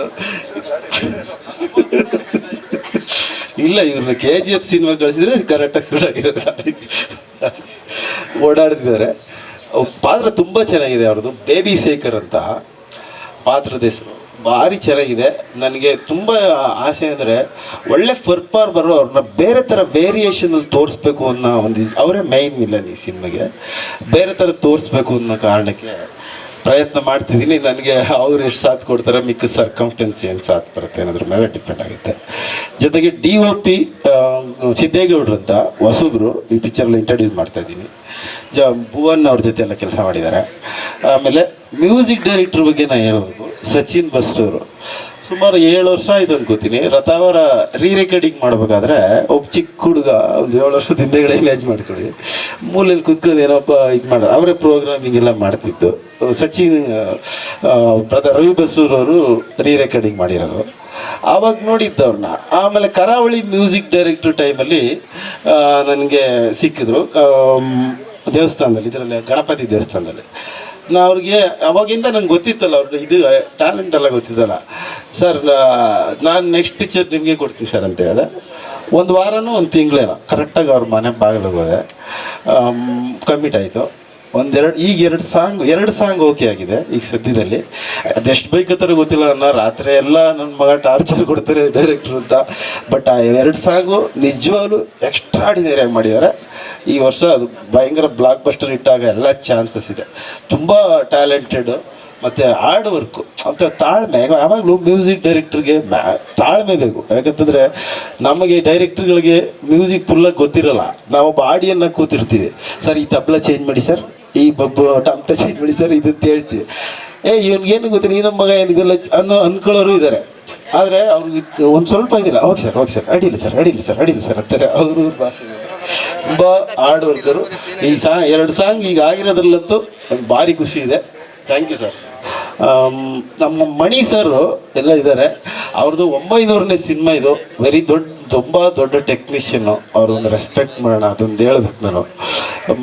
ಇಲ್ಲ, ಇವ್ರನ್ನ ಕೆ ಜಿ ಎಫ್ ಸಿನಿಮಾ ಕಳಿಸಿದ್ರೆ ಕರೆಕ್ಟಾಗಿ ಸೂಟ್ ಆಗಿರೋದು ಓಡಾಡ್ತಿದ್ದಾರೆ. ಪಾತ್ರ ತುಂಬ ಚೆನ್ನಾಗಿದೆ ಅವ್ರದ್ದು. ಬೇಬಿ ಶೇಖರ್ ಅಂತ ಪಾತ್ರದ ಹೆಸರು. ಭಾರಿ ಚೆನ್ನಾಗಿದೆ. ನನಗೆ ತುಂಬ ಆಸೆ ಅಂದರೆ ಒಳ್ಳೆ ಫರ್ಫಾರ್ ಬರೋ ಅವ್ರನ್ನ ಬೇರೆ ಥರ ವೇರಿಯೇಷನಲ್ಲಿ ತೋರಿಸ್ಬೇಕು ಅನ್ನೋ ಒಂದು ಅವರೇ ಮೈನ್ ಇಲ್ಲ ಈ ಸಿನಿಮಾಗೆ. ಬೇರೆ ಥರ ತೋರಿಸ್ಬೇಕು ಅನ್ನೋ ಕಾರಣಕ್ಕೆ ಪ್ರಯತ್ನ ಮಾಡ್ತಿದ್ದೀನಿ. ನನಗೆ ಅವ್ರು ಎಷ್ಟು ಸಾಥ್ ಕೊಡ್ತಾರೆ ಮಿಕ್ಕ ಸರ್ಕಮ್ಟೆನ್ಸ್ ಏನು ಸಾಥ್ ಬರುತ್ತೆ ಅನ್ನೋದ್ರ ಮೇಲೆ ಡಿಪೆಂಡ್ ಆಗುತ್ತೆ. ಜೊತೆಗೆ ಡಿ ಒ ಪಿ ಸಿದ್ದೇಗೌಡ್ರು ಅಂತ ಹೊಸಬ್ರು ಈ ಪಿಕ್ಚರಲ್ಲಿ ಇಂಟ್ರಡ್ಯೂಸ್ ಮಾಡ್ತಾ ಇದ್ದೀನಿ. ಜ ಭುವನ್ ಅವ್ರ ಜೊತೆ ಎಲ್ಲ ಕೆಲಸ ಮಾಡಿದ್ದಾರೆ. ಆಮೇಲೆ ಮ್ಯೂಸಿಕ್ ಡೈರೆಕ್ಟ್ರ್ ಬಗ್ಗೆ ನಾನು ಹೇಳಬೇಕು. ಸಚಿನ್ ಬಸ್ರವರು ಸುಮಾರು ಏಳು ವರ್ಷ ಆಯ್ತು ಅನ್ಕೋತೀನಿ. ರಥಾವರ ರೀ ರೆಕಾರ್ಡಿಂಗ್ ಮಾಡಬೇಕಾದ್ರೆ ಒಬ್ಬ ಚಿಕ್ಕ ಹುಡುಗ ಒಂದು ಏಳು ವರ್ಷದ ಹಿಂದೆಗಡೆ ಇಮೇಜ್ ಮಾಡ್ಕೊಳ್ಳಿ. ಮೂಲೆಯಲ್ಲಿ ಕುತ್ಕೊಂಡು ಏನಪ್ಪ ಇದು ಮಾಡೋದು ಅವರೇ ಪ್ರೋಗ್ರಾಮಿಂಗ್ ಎಲ್ಲ ಮಾಡ್ತಿದ್ದು. ಸಚಿನ್ ಬ್ರದರ್ ರವಿ ಬಸ್ರೂರವರು ರೀ ರೆಕಾರ್ಡಿಂಗ್ ಮಾಡಿರೋದು. ಆವಾಗ ನೋಡಿದ್ದು ಅವ್ರನ್ನ. ಆಮೇಲೆ ಕರಾವಳಿ ಮ್ಯೂಸಿಕ್ ಡೈರೆಕ್ಟರ್ ಟೈಮಲ್ಲಿ ನನಗೆ ಸಿಕ್ಕಿದ್ರು. ದೇವಸ್ಥಾನದಲ್ಲಿ, ಇದರಲ್ಲಿ ಗಣಪತಿ ದೇವಸ್ಥಾನದಲ್ಲಿ. ನಾ ಅವ್ರಿಗೆ ಅವಾಗಿಂದ ನಂಗೆ ಗೊತ್ತಿತ್ತಲ್ಲ ಅವ್ರ ಇದು ಟ್ಯಾಲೆಂಟ್ ಎಲ್ಲ ಗೊತ್ತಿತ್ತಲ್ಲ. ಸರ್ ನಾನು ನೆಕ್ಸ್ಟ್ ಪಿಕ್ಚರ್ ನಿಮಗೆ ಕೊಡ್ತೀನಿ ಸರ್ ಅಂತ ಹೇಳಿದೆ. ಒಂದು ವಾರನೂ ಒಂದು ತಿಂಗಳೇನೋ ಕರೆಕ್ಟಾಗಿ ಅವ್ರ ಮನೆ ಬಾಗಿಲಿಗೆ ಹೋದೆ. ಕಮಿಟ್ ಆಯಿತು. ಒಂದೆರಡು, ಈಗ ಎರಡು ಸಾಂಗ್ ಎರಡು ಸಾಂಗ್ ಓಕೆ ಆಗಿದೆ ಈಗ ಸದ್ಯದಲ್ಲಿ. ಅದೆಷ್ಟು ಬೇಕತ್ತಾರೆ ಗೊತ್ತಿಲ್ಲ ನನ್ನ ರಾತ್ರಿ ಎಲ್ಲ ನನ್ನ ಮಗ ಟಾರ್ಚರ್ ಕೊಡ್ತಾರೆ ಡೈರೆಕ್ಟ್ರ್ ಅಂತ. ಬಟ್ ಆ ಎರಡು ಸಾಂಗು ನಿಜವಾಗ್ಲೂ ಎಕ್ಸ್ಟ್ರಾಡಿನರಿ ಆಗಿ ಮಾಡಿದ್ದಾರೆ. ಈ ವರ್ಷ ಅದು ಭಯಂಕರ ಬ್ಲಾಕ್ ಬಸ್ಟರ್ ಇಟ್ಟಾಗ ಎಲ್ಲ ಚಾನ್ಸಸ್ ಇದೆ. ತುಂಬ ಟ್ಯಾಲೆಂಟೆಡ್ ಮತ್ತು ಹಾರ್ಡ್ ವರ್ಕು ಮತ್ತು ತಾಳ್ಮೆ, ಯಾವಾಗಲೂ ಮ್ಯೂಸಿಕ್ ಡೈರೆಕ್ಟ್ರಿಗೆ ತಾಳ್ಮೆ ಬೇಕು. ಯಾಕಂತಂದರೆ ನಮಗೆ ಡೈರೆಕ್ಟ್ರುಗಳಿಗೆ ಮ್ಯೂಸಿಕ್ ಫುಲ್ಲಾಗಿ ಗೊತ್ತಿರಲ್ಲ. ನಾವೊಬ್ಬ ಆಡಿಯನ್ನ ಕೂತಿರ್ತೀವಿ. ಸರ್, ಈ ತಬ್ಲ ಚೇಂಜ್ ಮಾಡಿ, ಸರ್. ಈ ಬಬ್ಬು ಟಮಟ ಚೇಂಜ್ ಮಾಡಿ, ಸರ್. ಇದು ಅಂತ ಹೇಳ್ತೀವಿ. ಏ ಏನು ಗೊತ್ತಿಲ್ಲ ಈ ನಮ್ಮ ಮಗ ಏನಿದೆಲ್ಲ ಅನ್ನೋ ಅಂದ್ಕೊಳ್ಳೋರು ಇದ್ದಾರೆ ಆದರೆ ಅವ್ರಿಗೆ ಒಂದು ಸ್ವಲ್ಪ ಇದಿಲ್ಲ. Okay sir okay sir. ಅಡಿಲ್ಲ sir ಅಡಿಲ್ಲ ಸರ್ ಅಡಿಲ್ಲ ಸರ್, ಅಂತಾರೆ ಅವರು ಭಾಷೆ ತುಂಬ ಹಾರ್ಡ್ ವರ್ಕರು ಈ ಸಾಂಗ್ ಎರಡು ಸಾಂಗ್ ಈಗ ಆಗಿರೋದ್ರಲ್ಲಂತೂ ಭಾರಿ ಖುಷಿ ಇದೆ. ಥ್ಯಾಂಕ್ ಯು ಸರ್ ನಮ್ಮ ಮಣಿ ಸರ್ ಎಲ್ಲ ಇದ್ದಾರೆ ಅವ್ರದ್ದು ಒಂಬೈನೂರನೇ ಸಿನಿಮಾ ಇದು. ವೆರಿ ದೊಡ್ಡ ತುಂಬ ದೊಡ್ಡ ಟೆಕ್ನಿಷಿಯನ್ನು ಅವ್ರೊಂದು ರೆಸ್ಪೆಕ್ಟ್ ಮಾಡೋಣ, ಅದೊಂದು ಹೇಳ್ಬೇಕು ನಾನು.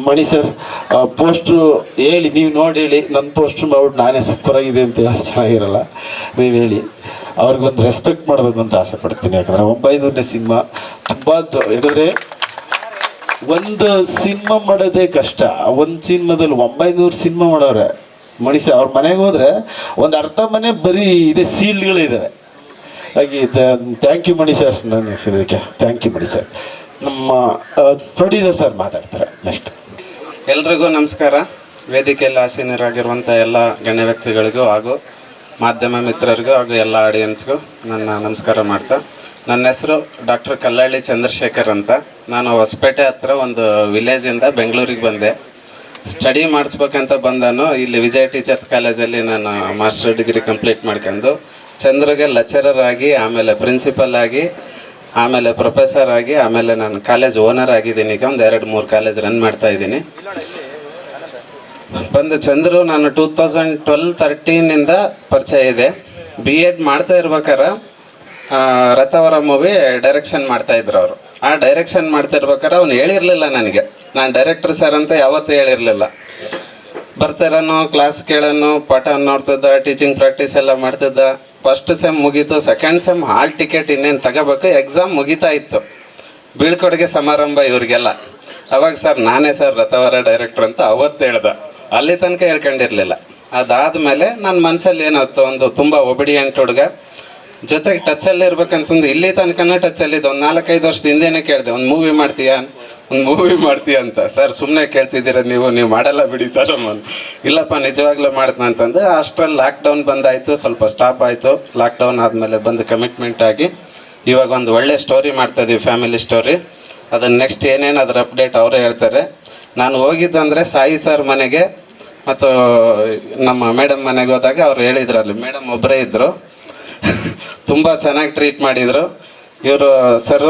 ಮಣಿ ಸರ್ ಪೋಸ್ಟ್ರು ಹೇಳಿ, ನೀವು ನೋಡಿ ಹೇಳಿ ನನ್ನ ಪೋಸ್ಟ್ರು ಮಾಡ್ಬಿಟ್ಟು ನಾನೇ ಸೂಪರಾಗಿದೆ ಅಂತ ಹೇಳಿ ಚೆನ್ನಾಗಿರಲ್ಲ. ನೀವು ಹೇಳಿ. ಅವ್ರಿಗೊಂದು ರೆಸ್ಪೆಕ್ಟ್ ಮಾಡಬೇಕು ಅಂತ ಆಸೆ ಪಡ್ತೀನಿ. ಯಾಕಂದರೆ ಒಂಬೈನೂರನೇ ಸಿನಿಮಾ ತುಂಬ ಯಾಕಂದರೆ ಒಂದು ಸಿನಿಮಾ ಮಾಡೋದೇ ಕಷ್ಟ. ಒಂದು ಸಿನಿಮಾದಲ್ಲಿ ಒಂಬೈನೂರು ಸಿನಿಮಾ ಮಾಡೋರೆ. ಮನುಷ್ಯ ಅವ್ರ ಮನೆಗೆ ಹೋದ್ರೆ ಒಂದು ಅರ್ಧ ಮನೆ ಬರೀ ಇದೆ ಸೀಲ್ಡ್ಗಳಿದ್ದಾವೆ ಹಾಗೆ ಥ್ಯಾಂಕ್ ಯು ಮಣಿ ಸರ್ ನಾನು ಇದಕ್ಕೆ ಥ್ಯಾಂಕ್ ಯು ಮಣಿ ಸರ್ ನಮ್ಮ ಪ್ರೊಡ್ಯೂಸರ್ ಸರ್ ಮಾತಾಡ್ತಾರೆ ನೆಕ್ಸ್ಟ್ ಎಲ್ರಿಗೂ ನಮಸ್ಕಾರ. ವೇದಿಕೆಯಲ್ಲಿ ಆಸೀನರಾಗಿರುವಂಥ ಎಲ್ಲ ಗಣ್ಯ ವ್ಯಕ್ತಿಗಳಿಗೂ ಹಾಗೂ ಮಾಧ್ಯಮ ಮಿತ್ರರಿಗೂ ಹಾಗೂ ಎಲ್ಲ ಆಡಿಯನ್ಸ್ಗೂ ನನ್ನ ನಮಸ್ಕಾರ ಮಾಡ್ತಾ. ನನ್ನ ಹೆಸರು ಡಾಕ್ಟರ್ ಕಲ್ಲಳ್ಳಿ ಚಂದ್ರಶೇಖರ್ ಅಂತ. ನಾನು ಹೊಸಪೇಟೆ ಹತ್ರ ಒಂದು ವಿಲೇಜಿಂದ ಬೆಂಗಳೂರಿಗೆ ಬಂದೆ. ಸ್ಟಡಿ ಮಾಡಿಸ್ಬೇಕಂತ ಬಂದಾನು. ಇಲ್ಲಿ ವಿಜಯ್ ಟೀಚರ್ಸ್ ಕಾಲೇಜಲ್ಲಿ ನಾನು ಮಾಸ್ಟರ್ ಡಿಗ್ರಿ ಕಂಪ್ಲೀಟ್ ಮಾಡ್ಕೊಂಡು ಚಂದ್ರಗೆ ಲೆಕ್ಚರರ್ ಆಗಿ, ಆಮೇಲೆ ಪ್ರಿನ್ಸಿಪಲ್ ಆಗಿ, ಆಮೇಲೆ ಪ್ರೊಫೆಸರ್ ಆಗಿ, ಆಮೇಲೆ ನಾನು ಕಾಲೇಜ್ ಓನರ್ ಆಗಿದ್ದೀನಿ. ಈಗ ಒಂದು ಎರಡು ಮೂರು ಕಾಲೇಜ್ ರನ್ ಮಾಡ್ತಾ ಇದ್ದೀನಿ. ಬಂದು ಚಂದ್ರು ನಾನು ಟೂ ತೌಸಂಡ್ ಟ್ವೆಲ್ ತರ್ಟೀನಿಂದ ಪರಿಚಯ ಇದೆ. ಬಿ ಎಡ್ ಮಾಡ್ತಾ ಇರ್ಬೇಕಾರ ರಥವರ ಮೂವಿ ಡೈರೆಕ್ಷನ್ ಮಾಡ್ತಾ ಇದ್ರು ಅವರು. ಆ ಡೈರೆಕ್ಷನ್ ಮಾಡ್ತಾ ಇರ್ಬೇಕಾರೆ ಅವ್ನು ಹೇಳಿರಲಿಲ್ಲ ನನಗೆ. ನಾನು ಡೈರೆಕ್ಟರ್ ಸರ್ ಅಂತ ಯಾವತ್ತೂ ಹೇಳಿರಲಿಲ್ಲ. ಬರ್ತಾರನು ಕ್ಲಾಸ್ ಕೇಳೋನು ಪಾಠ ನೋಡ್ತಿದ್ದ ಟೀಚಿಂಗ್ ಪ್ರಾಕ್ಟೀಸ್ ಎಲ್ಲ ಮಾಡ್ತಿದ್ದ. ಫಸ್ಟ್ ಸೆಮ್ ಮುಗೀತು ಸೆಕೆಂಡ್ ಸೆಮ್ ಹಾಲ್ ಟಿಕೆಟ್ ಇನ್ನೇನು ತಗೋಬೇಕು ಎಕ್ಸಾಮ್ ಮುಗಿತಾ ಇತ್ತು. ಬೀಳ್ಕೊಡುಗೆ ಸಮಾರಂಭ ಇವ್ರಿಗೆಲ್ಲ. ಅವಾಗ ಸರ್ ನಾನೇ ಸರ್ ರಥವರ ಡೈರೆಕ್ಟರ್ ಅಂತ ಅವತ್ತು ಹೇಳ್ದೆ. ಅಲ್ಲಿ ತನಕ ಹೇಳ್ಕೊಂಡಿರಲಿಲ್ಲ. ಅದಾದಮೇಲೆ ನನ್ನ ಮನಸ್ಸಲ್ಲಿ ಏನಾಯ್ತು, ಒಂದು ತುಂಬ ಒಬಿಡಿಯಂಟ್ ಹುಡುಗ. ಜೊತೆಗೆ ಟಚಲ್ಲಿ ಇರ್ಬೇಕಂತಂದು ಇಲ್ಲಿ ತನಕನೇ ಟಚಲ್ಲಿದ್ದು ಒಂದು ನಾಲ್ಕೈದು ವರ್ಷದ ಹಿಂದೆನೇ ಕೇಳಿದೆ, ಒಂದು ಮೂವಿ ಮಾಡ್ತೀಯಾ? ಒಂದು ಮೂವಿ ಮಾಡ್ತೀಯ? ಅಂತ. ಸರ್ ಸುಮ್ಮನೆ ಕೇಳ್ತಿದ್ದೀರ ನೀವು? ನೀವು ಮಾಡಲ್ಲ ಬಿಡಿ ಸರ್ ಅಮ್ಮನ್. ಇಲ್ಲಪ್ಪ, ನಿಜವಾಗ್ಲೂ ಮಾಡ್ತೀನಿ ಅಂತಂದು ಅಷ್ಟರಲ್ಲಿ ಲಾಕ್ಡೌನ್ ಬಂದಾಯಿತು. ಸ್ವಲ್ಪ ಸ್ಟಾಪ್ ಆಯಿತು. ಲಾಕ್ಡೌನ್ ಆದಮೇಲೆ ಬಂದು ಕಮಿಟ್ಮೆಂಟ್ ಆಗಿ ಇವಾಗ ಒಂದು ಒಳ್ಳೆ ಸ್ಟೋರಿ ಮಾಡ್ತಾ ಇದೀವಿ ಫ್ಯಾಮಿಲಿ ಸ್ಟೋರಿ ಅದನ್ನು ನೆಕ್ಸ್ಟ್ ಏನೇನು ಅದರ ಅಪ್ಡೇಟ್ ಅವರೇ ಹೇಳ್ತಾರೆ. ನಾನು ಹೋಗಿದ್ದಂದರೆ ಸಾಯಿ ಸರ್ ಮನೆಗೆ ಮತ್ತು ನಮ್ಮ ಮೇಡಮ್ ಮನೆಗೆ ಹೋದಾಗ ಅವ್ರು ಹೇಳಿದ್ರು ಅಲ್ಲಿ ಮೇಡಮ್ ಒಬ್ಬರೇ ಇದ್ದರು ತುಂಬ ಚೆನ್ನಾಗಿ ಟ್ರೀಟ್ ಮಾಡಿದರು. ಇವರು ಸರ್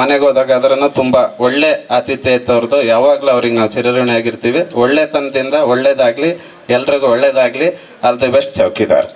ಮನೆಗೆ ಹೋದಾಗ ಅದರನ್ನು ತುಂಬ ಒಳ್ಳೆ ಆತಿಥ್ಯ ಇತ್ತು ಅವ್ರದ್ದು ಯಾವಾಗಲೂ ಅವ್ರಿಗೆ ನಾವು ಚಿರಋಣಿ ಆಗಿರ್ತೀವಿ. ಒಳ್ಳೆತನದಿಂದ ಒಳ್ಳೇದಾಗಲಿ, ಎಲ್ರಿಗೂ ಒಳ್ಳೇದಾಗಲಿ. All the best Chowkidar.